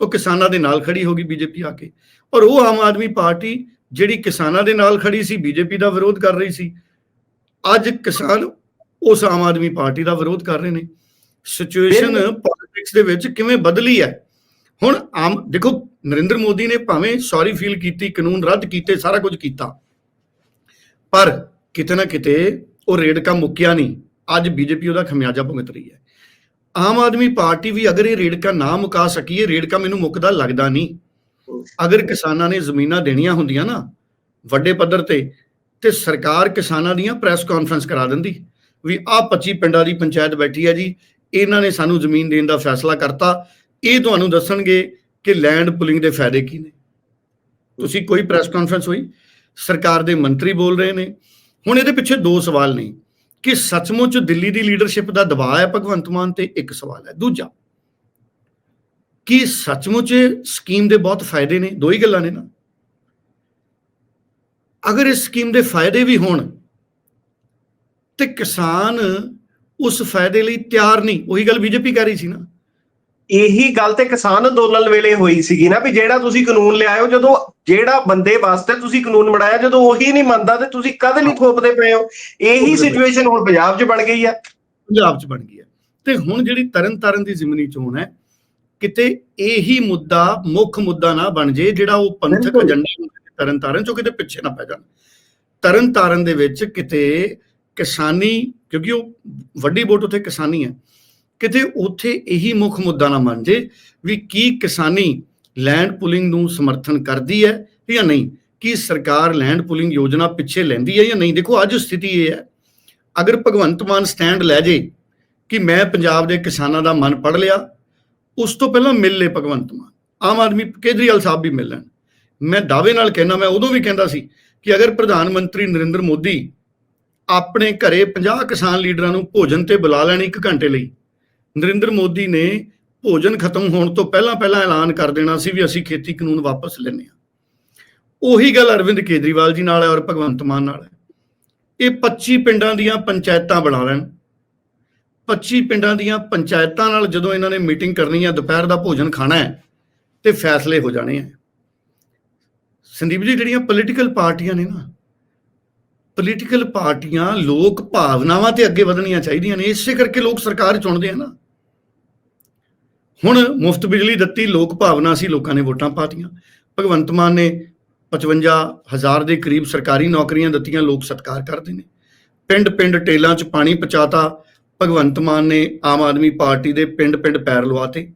ਉਹ ਕਿਸਾਨਾਂ ਦੇ ਨਾਲ ਖੜੀ ਹੋਗੀ ਬੀਜੇਪੀ ਆ ਕੇ। ਔਰ ਉਹ ਆਮ ਆਦਮੀ ਪਾਰਟੀ ਜਿਹੜੀ ਕਿਸਾਨਾਂ ਦੇ ਨਾਲ ਖੜੀ ਸੀ ਬੀਜੇਪੀ ਦਾ ਵਿਰੋਧ ਕਰ ਰਹੀ ਸੀ ਅੱਜ ਕਿਸਾਨ ਉਸ ਆਮ ਆਦਮੀ ਪਾਰਟੀ ਦਾ ਵਿਰੋਧ ਕਰ ਰਹੇ ਨੇ। ਸਿਚੁਏਸ਼ਨ ਪੋਲਿਟਿਕਸ ਦੇ ਵਿੱਚ ਕਿਵੇਂ ਬਦਲੀ ਹੈ? ਹੁਣ ਆਮ ਦੇਖੋ ਨਰਿੰਦਰ ਮੋਦੀ ਨੇ ਭਾਵੇਂ ਸੌਰੀ ਫੀਲ ਕੀਤੀ ਕਾਨੂੰਨ ਰੱਦ ਕੀਤੇ ਸਾਰਾ ਕੁਝ ਕੀਤਾ ਪਰ ਕਿਤੇ ਨਾ ਕਿਤੇ ਉਹ ਰੇੜਕਾ ਮੁੱਕਿਆ ਨਹੀਂ। ਅੱਜ ਬੀਜੇਪੀ ਉਹਦਾ ਖਮਿਆਜਾ ਭੁਗਤ ਰਹੀ ਹੈ। ਆਮ ਆਦਮੀ ਪਾਰਟੀ ਵੀ ਅਗਰ ਇਹ ਰੇੜਕਾ ਨਾ ਮੁਕਾ ਸਕੀ, ਇਹ ਰੇੜਕਾ ਮੈਨੂੰ ਮੁੱਕਦਾ ਲੱਗਦਾ ਨਹੀਂ। ਅਗਰ ਕਿਸਾਨਾਂ ਨੇ ਜ਼ਮੀਨਾਂ ਦੇਣੀਆਂ ਹੁੰਦੀਆਂ ਨਾ, ਵੱਡੇ ਪੱਧਰ ਤੇ ਤੇ ਸਰਕਾਰ ਕਿਸਾਨਾਂ ਦੀਆਂ ਪ੍ਰੈਸ ਕਾਨਫਰੰਸ ਕਰਾ ਦਿੰਦੀ ਵੀ ਆਹ 25 ਪਿੰਡਾਂ ਦੀ ਪੰਚਾਇਤ ਬੈਠੀ ਹੈ ਜੀ, ਇਹਨਾਂ ਨੇ ਸਾਨੂੰ ਜ਼ਮੀਨ ਦੇਣ ਦਾ ਫੈਸਲਾ ਕਰਤਾ। ਇਹ ਤੁਹਾਨੂੰ ਦੱਸਣਗੇ ਕਿ ਲੈਂਡ ਪੁਲਿੰਗ ਦੇ ਫਾਇਦੇ ਕੀ ਨੇ। ਤੁਸੀਂ ਕੋਈ ਪ੍ਰੈਸ ਕਾਨਫਰੰਸ ਹੋਈ? ਸਰਕਾਰ ਦੇ ਮੰਤਰੀ ਬੋਲ ਰਹੇ ਨੇ। ਹੁਣ ਇਹਦੇ ਪਿੱਛੇ ਦੋ ਸਵਾਲ ਨੇ। ਕਿ ਸੱਚਮੁੱਚ ਦਿੱਲੀ ਦੀ ਲੀਡਰਸ਼ਿਪ ਦਾ ਦਬਾਅ ਹੈ ਭਗਵੰਤ ਮਾਨ ਤੇ ਇੱਕ ਸਵਾਲ ਹੈ। ਦੂਜਾ, ਕਿ ਸੱਚਮੁੱਚ ਸਕੀਮ ਦੇ ਬਹੁਤ ਫਾਇਦੇ ਨੇ, ਦੋ ਹੀ ਗੱਲਾਂ ਨੇ ਨਾ। ਅਗਰ ਇਸ ਸਕੀਮ ਦੇ ਫਾਇਦੇ ਵੀ ਹੋਣ, ਤੇ ਕਿਸਾਨ ਉਸ ਫਾਇਦੇ ਲਈ ਤਿਆਰ ਨਹੀਂ, ਉਹੀ ਗੱਲ ਬੀਜੇਪੀ ਕਹਿ ਰਹੀ ਸੀ ਨਾ। ਇਹੀ ਗੱਲ ਤੇ ਕਿਸਾਨ ਅੰਦੋਲਨ ਵੇਲੇ ਹੋਈ ਸੀਗੀ ਨਾ ਵੀ ਜਿਹੜਾ ਤੁਸੀਂ ਕਾਨੂੰਨ ਲਿਆਇਓ ਜਦੋਂ ਜਿਹੜਾ ਬੰਦੇ ਵਾਸਤੇ ਤੁਸੀਂ ਕਾਨੂੰਨ ਬਣਾਇਆ ਜਦੋਂ ਉਹੀ ਨਹੀਂ ਮੰਨਦਾ ਤੇ ਤੁਸੀਂ ਕਦੇ ਲਈ ਥੋਪਦੇ ਪਏ ਹੋ ਇਹੀ। ਸਿਚੁਏਸ਼ਨ ਹੁਣ ਪੰਜਾਬ 'ਚ ਬਣ ਗਈ ਆ ਪੰਜਾਬ 'ਚ ਬਣ ਗਈ ਹੈ ਤੇ ਹੁਣ ਜਿਹੜੀ ਤਰਨ ਤਾਰਨ ਦੀ ਜ਼ਿਮਨੀ ਚੋਣ ਹੈ ਕਿਤੇ ਇਹੀ ਮੁੱਦਾ ਮੁੱਖ ਮੁੱਦਾ ਨਾ ਬਣ ਜੇ ਜਿਹੜਾ ਉਹ ਪੰਥਕ। ਏਜੰਡੇ ਤਰਨ ਤਾਰਨ ਚੋਂ ਕਿਤੇ ਪਿੱਛੇ ਨਾ ਪੈ ਜਾਣ ਤਰਨ ਤਾਰਨ ਦੇ ਵਿੱਚ ਕਿਤੇ ਕਿਸਾਨੀ ਕਿਉਂਕਿ ਉਹ ਵੱਡੀ ਵੋਟ ਉੱਥੇ ਕਿਸਾਨੀ ਹੈ ਕਿਤੇ ਉੱਥੇ ਇਹੀ ਮੁੱਖ ਮੁੱਦਾ ਨਾ ਬਣ ਜੇ ਵੀ ਕੀ ਕਿਸਾਨੀ ਲੈਂਡ ਪੁਲਿੰਗ ਨੂੰ ਸਮਰਥਨ ਕਰਦੀ ਹੈ ਜਾਂ ਨਹੀਂ? ਕੀ ਸਰਕਾਰ ਲੈਂਡ ਪੁਲਿੰਗ ਯੋਜਨਾ ਪਿੱਛੇ ਲੈਂਦੀ ਹੈ ਜਾਂ ਨਹੀਂ? ਦੇਖੋ, ਅੱਜ ਸਥਿਤੀ ਇਹ ਹੈ। ਅਗਰ ਭਗਵੰਤ ਮਾਨ ਸਟੈਂਡ ਲੈ ਜੇ ਕਿ ਮੈਂ ਪੰਜਾਬ ਦੇ ਕਿਸਾਨਾਂ ਦਾ ਮਨ ਪੜ ਲਿਆ, ਉਸ ਤੋਂ ਪਹਿਲਾਂ ਮਿਲ ਲੈ ਭਗਵੰਤ ਮਾਨ। ਆਮ ਆਦਮੀ ਕੇਜਰੀਵਾਲ ਸਾਹਿਬ ਵੀ ਮਿਲਣ ਮੈਂ ਦਾਅਵੇ ਨਾਲ ਕਹਿਣਾ ਮੈਂ ਉਦੋਂ ਵੀ ਕਹਿੰਦਾ ਸੀ ਕਿ ਅਗਰ ਪ੍ਰਧਾਨ ਮੰਤਰੀ ਨਰਿੰਦਰ ਮੋਦੀ ਆਪਣੇ ਘਰੇ 50 ਕਿਸਾਨ ਲੀਡਰਾਂ ਨੂੰ ਭੋਜਨ ਤੇ ਬੁਲਾ ਲੈਣ ਇੱਕ ਘੰਟੇ ਲਈ ਨਰਿੰਦਰ ਮੋਦੀ ਨੇ ਭੋਜਨ ਖਤਮ ਹੋਣ ਤੋਂ ਪਹਿਲਾਂ ਪਹਿਲਾਂ ਐਲਾਨ ਕਰ ਦੇਣਾ ਸੀ ਵੀ ਅਸੀਂ ਖੇਤੀ ਕਾਨੂੰਨ ਵਾਪਸ ਲੈਣੇ ਆ ਉਹੀ ਗੱਲ ਅਰਵਿੰਦ ਕੇਜਰੀਵਾਲ ਜੀ ਨਾਲ ਹੈ ਔਰ ਭਗਵੰਤ ਮਾਨ ਨਾਲ ਹੈ। ਇਹ 25 ਪਿੰਡਾਂ ਦੀਆਂ ਪੰਚਾਇਤਾਂ ਬਣਾ ਲੈਣ। 25 ਪਿੰਡਾਂ ਦੀਆਂ ਪੰਚਾਇਤਾਂ ਨਾਲ ਜਦੋਂ ਇਹਨਾਂ ਨੇ ਮੀਟਿੰਗ ਕਰਨੀ ਹੈ, ਦੁਪਹਿਰ ਦਾ ਭੋਜਨ ਖਾਣਾ ਹੈ, ਤੇ ਫੈਸਲੇ ਹੋ ਜਾਣੇ ਆ ਸੰਦੀਪ ਜੀ, ਜਿਹੜੀਆਂ ਪੋਲੀਟੀਕਲ ਪਾਰਟੀਆਂ ਨੇ ਨਾ ਪੋਲੀਟੀਕਲ ਪਾਰਟੀਆਂ ਲੋਕ ਭਾਵਨਾਵਾਂ ਤੇ ਅੱਗੇ ਵਧਣੀਆਂ ਚਾਹੀਦੀਆਂ ਨੇ। ਇਸੇ ਕਰਕੇ ਲੋਕ ਸਰਕਾਰ ਚੁਣਦੇ ਆ ਨਾ। ਹੁਣ ਮੁਫਤ ਬਿਜਲੀ ਦਿੱਤੀ, ਲੋਕ ਭਾਵਨਾ ਸੀ, ਲੋਕਾਂ ਨੇ ਵੋਟਾਂ ਪਾਤੀਆਂ। ਭਗਵੰਤ ਮਾਨ ਨੇ 55000 ਦੇ ਕਰੀਬ ਸਰਕਾਰੀ ਨੌਕਰੀਆਂ ਦਿੱਤੀਆਂ, ਲੋਕ ਸਤਿਕਾਰ ਕਰਦੇ ਨੇ। ਪਿੰਡ ਪਿੰਡ ਟੇਲਾਂ 'ਚ ਪਾਣੀ ਪਹੁੰਚਾਤਾ, ਭਗਵੰਤ ਮਾਨ ਨੇ ਆਮ ਆਦਮੀ ਪਾਰਟੀ ਦੇ ਪਿੰਡ ਪਿੰਡ ਪੈਰ ਲਵਾਤੇ।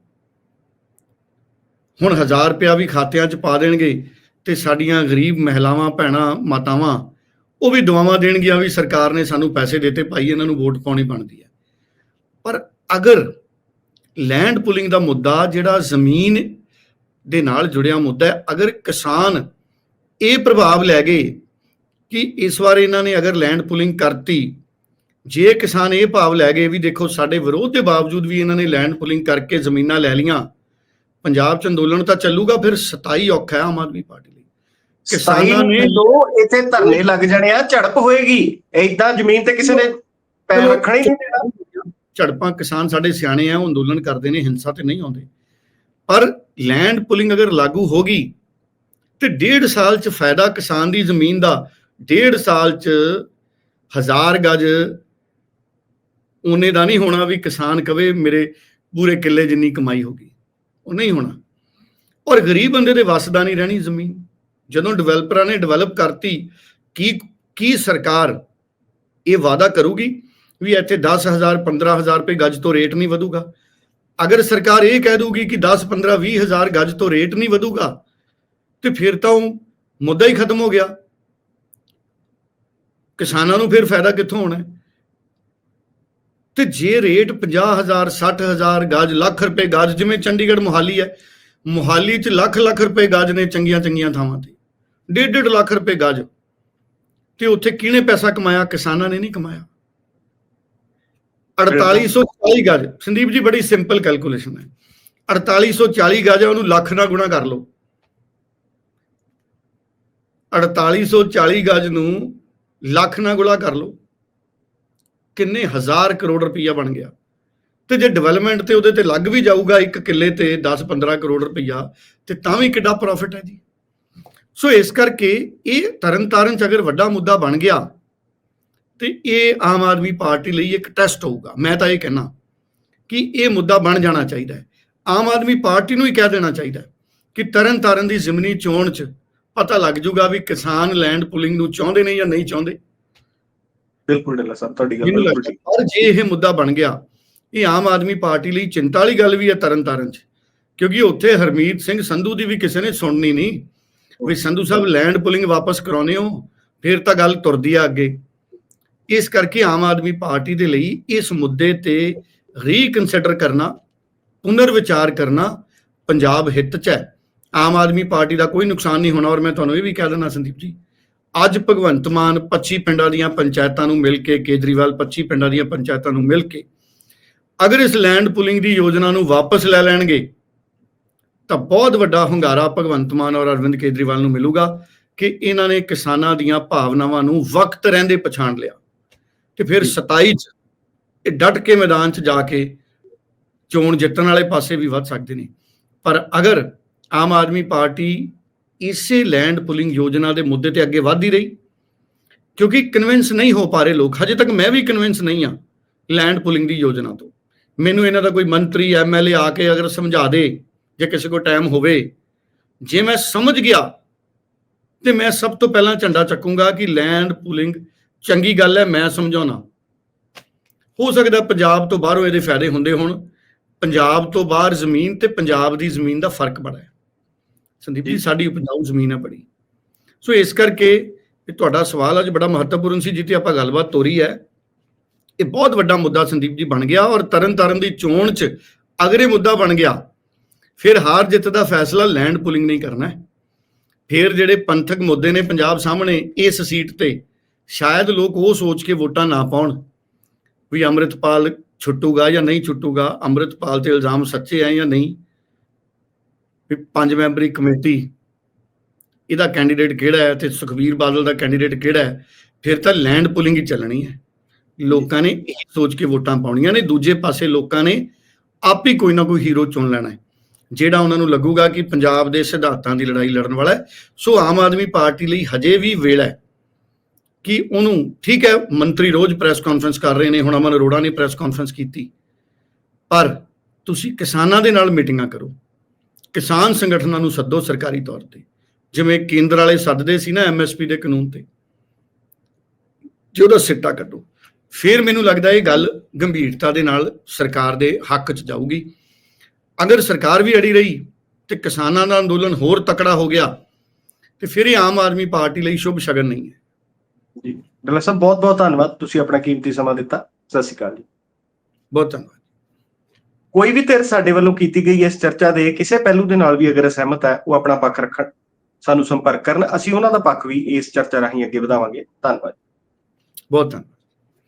ਹੁਣ 1000 ਰੁਪਿਆ ਵੀ ਖਾਤਿਆਂ 'ਚ ਪਾ ਦੇਣਗੇ ਤੇ ਸਾਡੀਆਂ ਗਰੀਬ ਮਹਿਲਾਵਾਂ, ਭੈਣਾਂ, ਮਾਤਾਵਾਂ, ਉਹ ਵੀ ਦੁਆਵਾਂ ਦੇਣਗੀਆਂ ਵੀ ਸਰਕਾਰ ਨੇ ਸਾਨੂੰ ਪੈਸੇ ਦਿੱਤੇ, ਭਾਈ ਇਹਨਾਂ ਨੂੰ ਵੋਟ ਪਾਉਣੀ ਬਣਦੀ ਹੈ। ਪਰ ਅਗਰ ਲੈਂਡ ਪੁਲਿੰਗ ਦਾ ਮੁੱਦਾ ਜਿਹੜਾ ਜ਼ਮੀਨ ਦੇ ਨਾਲ ਜੁੜਿਆ ਮੁੱਦਾ ਹੈ। ਅਗਰ ਕਿਸਾਨ ਇਹ ਪ੍ਰਭਾਵ ਲੈ ਗਏ ਕਿ ਇਸ ਵਾਰ ਇਹਨਾਂ ਨੇ ਅਗਰ ਲੈਂਡ ਪੁਲਿੰਗ ਕਰਤੀ ਜੇ ਕਿਸਾਨ ਇਹ ਭਾਵ ਲੈ ਗਏ ਵੀ ਦੇਖੋ ਸਾਡੇ ਵਿਰੋਧ ਦੇ ਬਾਵਜੂਦ ਵੀ ਇਹਨਾਂ ਨੇ ਲੈਂਡ ਪੁਲਿੰਗ ਕਰਕੇ ਜ਼ਮੀਨਾਂ ਲੈ ਲੀਆਂ ਪੰਜਾਬ ਚ ਅੰਦੋਲਨ ਤਾਂ ਚੱਲੂਗਾ ਫਿਰ 27 ਔਖਾ ਹੈ ਆਮ ਆਦਮੀ ਪਾਰਟੀ ਲਈ। ਕਿਸਾਨਾਂ ਨੇ ਲੋ ਇੱਥੇ ਧਰਨੇ ਲੱਗ ਜਾਣੇ ਆ ਝੜਪ ਹੋਏਗੀ। ਏਦਾਂ ਜ਼ਮੀਨ ਤੇ ਕਿਸੇ ਨੇ ਪੈਰ ਰੱਖਣਾ ਹੀ ਨਹੀਂ ਦੇਣਾ। ਝੜਪਾਂ ਕਿਸਾਨ ਸਾਡੇ ਸਿਆਣੇ ਆ, ਉਹ ਅੰਦੋਲਨ ਕਰਦੇ ਨੇ, ਹਿੰਸਾ ਤੇ ਨਹੀਂ ਆਉਂਦੇ। ਪਰ ਲੈਂਡ ਪੁਲਿੰਗ ਅਗਰ ਲਾਗੂ ਹੋ ਗਈ, ਤੇ ਡੇਢ ਸਾਲ ਚ ਫਾਇਦਾ ਕਿਸਾਨ ਦੀ ਜ਼ਮੀਨ ਦਾ, ਡੇਢ ਸਾਲ ਚ ਹਜ਼ਾਰ ਗਜ ਉਹਨੇ ਦਾ ਨਹੀਂ ਹੋਣਾ ਵੀ ਕਿਸਾਨ ਕਵੇ, ਮੇਰੇ ਪੂਰੇ ਕਿੱਲੇ ਜਿੰਨੀ ਕਮਾਈ ਹੋ ਗਈ। ਉਹ ਨਹੀਂ ਹੋਣਾ। ਔਰ ਗਰੀਬ ਬੰਦੇ ਦੇ ਵੱਸਦਾ ਨਹੀਂ ਰਹਿਣੀ ਜ਼ਮੀਨ। ਜਦੋਂ ਡਿਵੈਲਪਰਾਂ ਨੇ ਡਿਵੈਲਪ ਕਰਤੀ, ਕੀ ਕੀ ਸਰਕਾਰ ਇਹ ਵਾਅਦਾ ਕਰੂਗੀ? ਵੀ ਇੱਥੇ 10000 15000 ਰੁਪਏ ਗੱਜ ਤੋਂ ਰੇਟ ਨਹੀਂ ਵਧੂਗਾ। ਅਗਰ ਸਰਕਾਰ ਇਹ ਕਹਿ ਦੂਗੀ ਕਿ 10 15 20000 ਗੱਜ ਤੋਂ ਰੇਟ ਨਹੀਂ ਵਧੂਗਾ, ਤੇ ਫਿਰ ਤਾਂ ਉਹ ਮੁੱਦਾ ਹੀ ਖਤਮ ਹੋ ਗਿਆ। ਕਿਸਾਨਾਂ ਨੂੰ ਫਿਰ ਫਾਇਦਾ ਕਿੱਥੋਂ ਹੋਣਾ? ਹੈ? ਤੇ ਜੇ ਰੇਟ 50000 60000 ਗਜ, ਲੱਖ ਰੁਪਏ ਗੱਜ, ਜਿਵੇਂ ਚੰਡੀਗੜ੍ਹ ਮੁਹਾਲੀ ਹੈ, ਮੁਹਾਲੀ 'ਚ ਲੱਖ ਲੱਖ ਰੁਪਏ ਗਜ ਨੇ ਚੰਗੀਆਂ ਚੰਗੀਆਂ ਥਾਵਾਂ ਤੇ। ਡੇਢ ਡੇਢ ਲੱਖ ਰੁਪਏ ਗੱਜ। ਤੇ ਉੱਥੇ ਕਿਹਨੇ ਪੈਸਾ ਕਮਾਇਆ? ਕਿਸਾਨਾਂ ਨੇ ਨਹੀਂ ਕਮਾਇਆ। 4840 ਗਜ। ਸੰਦੀਪ ਜੀ, ਬੜੀ ਸਿੰਪਲ ਕੈਲਕੂਲੇਸ਼ਨ ਹੈ। 4840 ਗਜ ਹੈ, ਉਹਨੂੰ ਲੱਖ ਨਾਲ ਗੁਣਾ ਕਰ ਲਓ। 4840 ਗਜ ਨੂੰ ਲੱਖ ਨਾਲ ਗੁਣਾ ਕਰ ਲਓ। ਕਿੰਨੇ ਹਜ਼ਾਰ ਕਰੋੜ ਰੁਪਈਆ ਬਣ ਗਿਆ। ਤੇ ਜੇ ਡਿਵੈਲਪਮੈਂਟ ਤੇ ਉਹਦੇ ਤੇ ਲੱਗ ਵੀ ਜਾਊਗਾ ਇੱਕ ਕਿੱਲੇ ਤੇ 10-15 ਕਰੋੜ ਰੁਪਈਆ, ਤੇ ਤਾਂ ਵੀ ਕਿੱਡਾ ਪ੍ਰੋਫਿਟ ਹੈ ਜੀ। ਸੋ ਇਸ ਕਰਕੇ ਇਹ ਤਰਨਤਾਰਨ ਚ ਅਗਰ ਵੱਡਾ ਮੁੱਦਾ ਬਣ ਗਿਆ ਤੇ ਇਹ ਆਮ ਆਦਮੀ ਪਾਰਟੀ ਲਈ ਇੱਕ ਟੈਸਟ ਹੋਊਗਾ। ਮੈਂ ਤਾਂ ਇਹ ਕਹਿਣਾ ਕਿ ਇਹ ਮੁੱਦਾ ਬਣ ਜਾਣਾ ਚਾਹੀਦਾ ਹੈ। ਆਮ ਆਦਮੀ ਪਾਰਟੀ ਨੂੰ ਹੀ ਕਹਿ ਦੇਣਾ ਚਾਹੀਦਾ ਕਿ ਤਰਨਤਾਰਨ ਦੀ ਜ਼ਿਮਨੀ ਚੋਣ 'ਚ ਪਤਾ ਲੱਗ ਜਾਊਗਾ ਵੀ ਕਿਸਾਨ ਲੈਂਡ ਪੁਲਿੰਗ ਨੂੰ ਚਾਹੁੰਦੇ ਨੇ ਜਾਂ ਨਹੀਂ ਚਾਹੁੰਦੇ। ਬਿਲਕੁਲ ਡੱਲਾ ਸਾਹਿਬ ਤੁਹਾਡੀ ਗੱਲ ਬਿਲਕੁਲ ਠੀਕ। ਪਰ ਜੇ ਇਹ ਮੁੱਦਾ ਬਣ ਗਿਆ ਇਹ ਆਮ ਆਦਮੀ ਪਾਰਟੀ ਲਈ ਚਿੰਤਾ ਵਾਲੀ ਗੱਲ ਵੀ ਹੈ ਤਰਨਤਾਰਨ 'ਚ। ਕਿਉਂਕਿ ਉੱਥੇ ਹਰਮੀਤ ਸਿੰਘ ਸੰਧੂ ਦੀ ਵੀ ਕਿਸੇ ਨੇ ਸੁਣਨੀ ਨਹੀਂ। ਵੀ ਸੰਧੂ ਸਾਹਿਬ ਲੈਂਡ ਪੁਲਿੰਗ ਵਾਪਸ ਕਰਾਉਣੇ ਹੋ ਫਿਰ ਤਾਂ ਗੱਲ ਤੁਰਦੀ ਆ ਅੱਗੇ। ਇਸ ਕਰਕੇ ਆਮ ਆਦਮੀ ਪਾਰਟੀ ਦੇ ਲਈ ਇਸ ਮੁੱਦੇ ਤੇ ਰੀਕਨਸੀਡਰ ਕਰਨਾ ਪੁਨਰ ਵਿਚਾਰ ਕਰਨਾ ਪੰਜਾਬ ਹਿੱਤ 'ਚ ਹੈ। ਆਮ ਆਦਮੀ ਪਾਰਟੀ ਦਾ ਕੋਈ ਨੁਕਸਾਨ ਨਹੀਂ ਹੋਣਾ ਔਰ ਮੈਂ ਤੁਹਾਨੂੰ ਇਹ ਵੀ ਕਹਿ ਦੇਣਾ ਸੰਦੀਪ ਜੀ, ਅੱਜ ਭਗਵੰਤ ਮਾਨ 25 ਪਿੰਡਾਂ ਦੀਆਂ ਪੰਚਾਇਤਾਂ ਨੂੰ ਮਿਲ ਕੇ, ਕੇਜਰੀਵਾਲ 25 ਪਿੰਡਾਂ ਦੀਆਂ ਪੰਚਾਇਤਾਂ ਨੂੰ ਮਿਲ ਕੇ ਅਗਰ ਇਸ ਲੈਂਡ ਪੁਲਿੰਗ ਦੀ ਯੋਜਨਾ ਨੂੰ ਵਾਪਸ ਲੈ ਲੈਣਗੇ, ਤਾਂ ਬਹੁਤ ਵੱਡਾ ਹੁੰਗਾਰਾ ਭਗਵੰਤ ਮਾਨ ਔਰ ਅਰਵਿੰਦ ਕੇਜਰੀਵਾਲ ਨੂੰ ਮਿਲੂਗਾ ਕਿ ਇਹਨਾਂ ਨੇ ਕਿਸਾਨਾਂ ਦੀਆਂ ਭਾਵਨਾਵਾਂ ਨੂੰ ਵਕਤ ਰਹਿੰਦੇ ਪਛਾਣ ਲਿਆ। ਤੇ ਫਿਰ 27 ਚ ਇਹ ਡਟ ਕੇ ਮੈਦਾਨ 'ਚ ਜਾ ਕੇ ਚੋਣ ਜਿੱਤਣ ਵਾਲੇ ਪਾਸੇ ਵੀ ਵੱਧ ਸਕਦੇ ਨੇ। ਪਰ ਅਗਰ ਆਮ ਆਦਮੀ ਪਾਰਟੀ ਇਸੇ ਲੈਂਡ ਪੁਲਿੰਗ ਯੋਜਨਾ ਦੇ ਮੁੱਦੇ ਤੇ ਅੱਗੇ ਵਧਦੀ ਰਹੀ ਕਿਉਂਕਿ ਕਨਵਿੰਸ ਨਹੀਂ ਹੋ ਪਾ ਰਹੇ ਲੋਕ ਹਜੇ ਤੱਕ ਮੈਂ ਵੀ ਕਨਵਿੰਸ ਨਹੀਂ ਆ ਲੈਂਡ ਪੁਲਿੰਗ ਦੀ ਯੋਜਨਾ ਤੋਂ। ਮੈਨੂੰ ਇਹਨਾਂ ਦਾ ਕੋਈ ਮੰਤਰੀ ਐਮਐਲਏ ਆ ਕੇ ਅਗਰ ਸਮਝਾ ਦੇ ਜੇ ਕਿਸੇ ਕੋ ਟਾਈਮ ਹੋਵੇ ਜੇ ਮੈਂ ਸਮਝ ਗਿਆ ਤੇ ਮੈਂ ਸਭ ਤੋਂ ਪਹਿਲਾਂ ਝੰਡਾ ਚੱਕੂੰਗਾ ਕਿ ਲੈਂਡ ਪੁਲਿੰਗ ਚੰਗੀ ਗੱਲ ਹੈ ਮੈਂ ਸਮਝਾਉਣਾ। ਹੋ ਸਕਦਾ ਪੰਜਾਬ ਤੋਂ ਬਾਹਰੋਂ ਇਹਦੇ ਫਾਇਦੇ ਹੁੰਦੇ ਹੋਣ। ਪੰਜਾਬ ਤੋਂ ਬਾਹਰ ਜ਼ਮੀਨ ਤੇ ਪੰਜਾਬ ਦੀ ਜ਼ਮੀਨ ਦਾ ਫ਼ਰਕ ਬੜਾ ਹੈ। ਸੰਦੀਪ ਜੀ। ਸਾਡੀ ਉਪਜਾਊ ਜ਼ਮੀਨ ਹੈ ਬੜੀ। ਸੋ ਇਸ ਕਰਕੇ ਇਹ ਤੁਹਾਡਾ ਸਵਾਲ ਅੱਜ ਬੜਾ ਮਹੱਤਵਪੂਰਨ ਸੀ ਜਿੱਤੇ ਆਪਾਂ ਗੱਲਬਾਤ ਤੋਰੀ ਹੈ। ਇਹ ਬਹੁਤ ਵੱਡਾ ਮੁੱਦਾ ਸੰਦੀਪ ਜੀ ਬਣ ਗਿਆ ਔਰ ਤਰਨ ਤਾਰਨ ਦੀ ਚੋਣ 'ਚ ਅਗਰ ਮੁੱਦਾ ਬਣ ਗਿਆ। ਫਿਰ ਹਾਰ ਜਿੱਤ ਦਾ ਫੈਸਲਾ ਲੈਂਡ ਪੁਲਿੰਗ ਨਹੀਂ ਕਰਨਾ ਹੈ। ਫਿਰ ਜਿਹੜੇ ਪੰਥਕ ਮੁੱਦੇ ਨੇ ਪੰਜਾਬ ਸਾਹਮਣੇ ਇਸ ਸੀਟ ਤੇ ਸ਼ਾਇਦ ਲੋਕ ਉਹ ਸੋਚ ਕੇ ਵੋਟਾਂ ਨਾ ਪਾਉਣ ਵੀ ਅੰਮ੍ਰਿਤਪਾਲ ਛੁੱਟੂਗਾ ਜਾਂ ਨਹੀਂ ਛੁੱਟੂਗਾ, ਅੰਮ੍ਰਿਤਪਾਲ ਤੇ ਇਲਜ਼ਾਮ ਸੱਚੇ ਆ ਜਾਂ ਨਹੀਂ? ਵੀ ਪੰਜ ਮੈਂਬਰੀ ਕਮੇਟੀ, ਇਹਦਾ ਕੈਂਡੀਡੇਟ ਕਿਹੜਾ ਹੈ ਤੇ ਸੁਖਬੀਰ ਬਾਦਲ ਦਾ ਕੈਂਡੀਡੇਟ ਕਿਹੜਾ ਹੈ? ਫਿਰ ਤਾਂ ਲੈਂਡ ਪੁਲਿੰਗ ਹੀ ਚੱਲਣੀ ਹੈ। ਲੋਕਾਂ ਨੇ ਇਹ ਸੋਚ ਕੇ ਵੋਟਾਂ ਪਾਉਣੀਆਂ ਨੇ, ਦੂਜੇ ਪਾਸੇ ਲੋਕਾਂ ਨੇ ਆਪ ਹੀ ਕੋਈ ਨਾ ਕੋਈ ਹੀਰੋ ਚੁਣ ਲੈਣਾ ਹੈ। ਜਿਹੜਾ ਉਹਨਾਂ ਨੂੰ ਲੱਗੂਗਾ ਕਿ ਪੰਜਾਬ ਦੇ ਸਿਧਾਂਤਾਂ ਦੀ ਲੜਾਈ ਲੜਨ ਵਾਲਾ ਹੈ, ਸੋ ਆਮ ਆਦਮੀ ਪਾਰਟੀ ਲਈ ਹਜੇ ਵੀ ਵੇਲਾ ਹੈ। ਕਿ ਉਹਨੂੰ, ਠੀਕ ਹੈ, ਮੰਤਰੀ ਰੋਜ਼ ਪ੍ਰੈਸ ਕਾਨਫਰੰਸ ਕਰ ਰਹੇ ਨੇ, ਹੁਣ ਅਮਨ ਅਰੋੜਾ ਨੇ ਪ੍ਰੈਸ ਕਾਨਫਰੰਸ ਕੀਤੀ। ਪਰ ਤੁਸੀਂ ਕਿਸਾਨਾਂ ਦੇ ਨਾਲ ਮੀਟਿੰਗਾਂ ਕਰੋ। ਕਿਸਾਨ ਸੰਗਠਨਾਂ ਨੂੰ ਸੱਦੋ ਸਰਕਾਰੀ ਤੌਰ ਤੇ। ਜਿਵੇਂ ਕੇਂਦਰ ਵਾਲੇ ਸੱਦਦੇ ਸੀ ਨਾ ਐਮਐਸਪੀ ਦੇ ਕਾਨੂੰਨ ਤੇ। ਜੇ ਉਹਦਾ ਸਿੱਟਾ ਕੱਢੋ। ਫਿਰ ਮੈਨੂੰ ਲੱਗਦਾ ਇਹ ਗੱਲ ਗੰਭੀਰਤਾ ਦੇ ਨਾਲ ਸਰਕਾਰ ਦੇ ਹੱਕ 'ਚ ਜਾਊਗੀ। ਅਗਰ ਸਰਕਾਰ ਵੀ ਅੜੀ ਰਹੀ ਤੇ ਕਿਸਾਨਾਂ ਦਾ ਅੰਦੋਲਨ ਹੋਰ ਤਕੜਾ ਹੋ ਗਿਆ, ਤੇ ਫਿਰ ਇਹ ਆਮ ਆਦਮੀ ਪਾਰਟੀ ਲਈ ਸ਼ੁਭ ਸ਼ਗਨ ਨਹੀਂ ਹੈ। ਜੀ। ਡੱਲਾ ਸਾਹਿਬ ਬਹੁਤ ਬਹੁਤ ਧੰਨਵਾਦ ਤੁਸੀਂ ਆਪਣਾ ਕੀਮਤੀ ਸਮਾਂ ਦਿੱਤਾ। ਸਤਿ ਸ਼੍ਰੀ ਅਕਾਲ ਜੀ। ਬਹੁਤ ਧੰਨਵਾਦ। ਕੋਈ ਵੀ ਧਿਰ ਸਾਡੇ ਵੱਲੋਂ ਕੀਤੀ ਗਈ ਇਸ ਚਰਚਾ ਦੇ ਕਿਸੇ ਪਹਿਲੂ ਦੇ ਨਾਲ ਵੀ ਅਗਰ ਸਹਿਮਤ ਹੈ ਉਹ ਆਪਣਾ ਪੱਖ ਰੱਖਣ ਸਾਨੂੰ ਸੰਪਰਕ ਕਰਨ। ਅਸੀਂ ਉਹਨਾਂ ਦਾ ਪੱਖ ਵੀ ਇਸ ਚਰਚਾ ਰਾਹੀਂ ਅੱਗੇ ਵਧਾਵਾਂਗੇ। ਧੰਨਵਾਦ ਬਹੁਤ ਧੰਨਵਾਦ।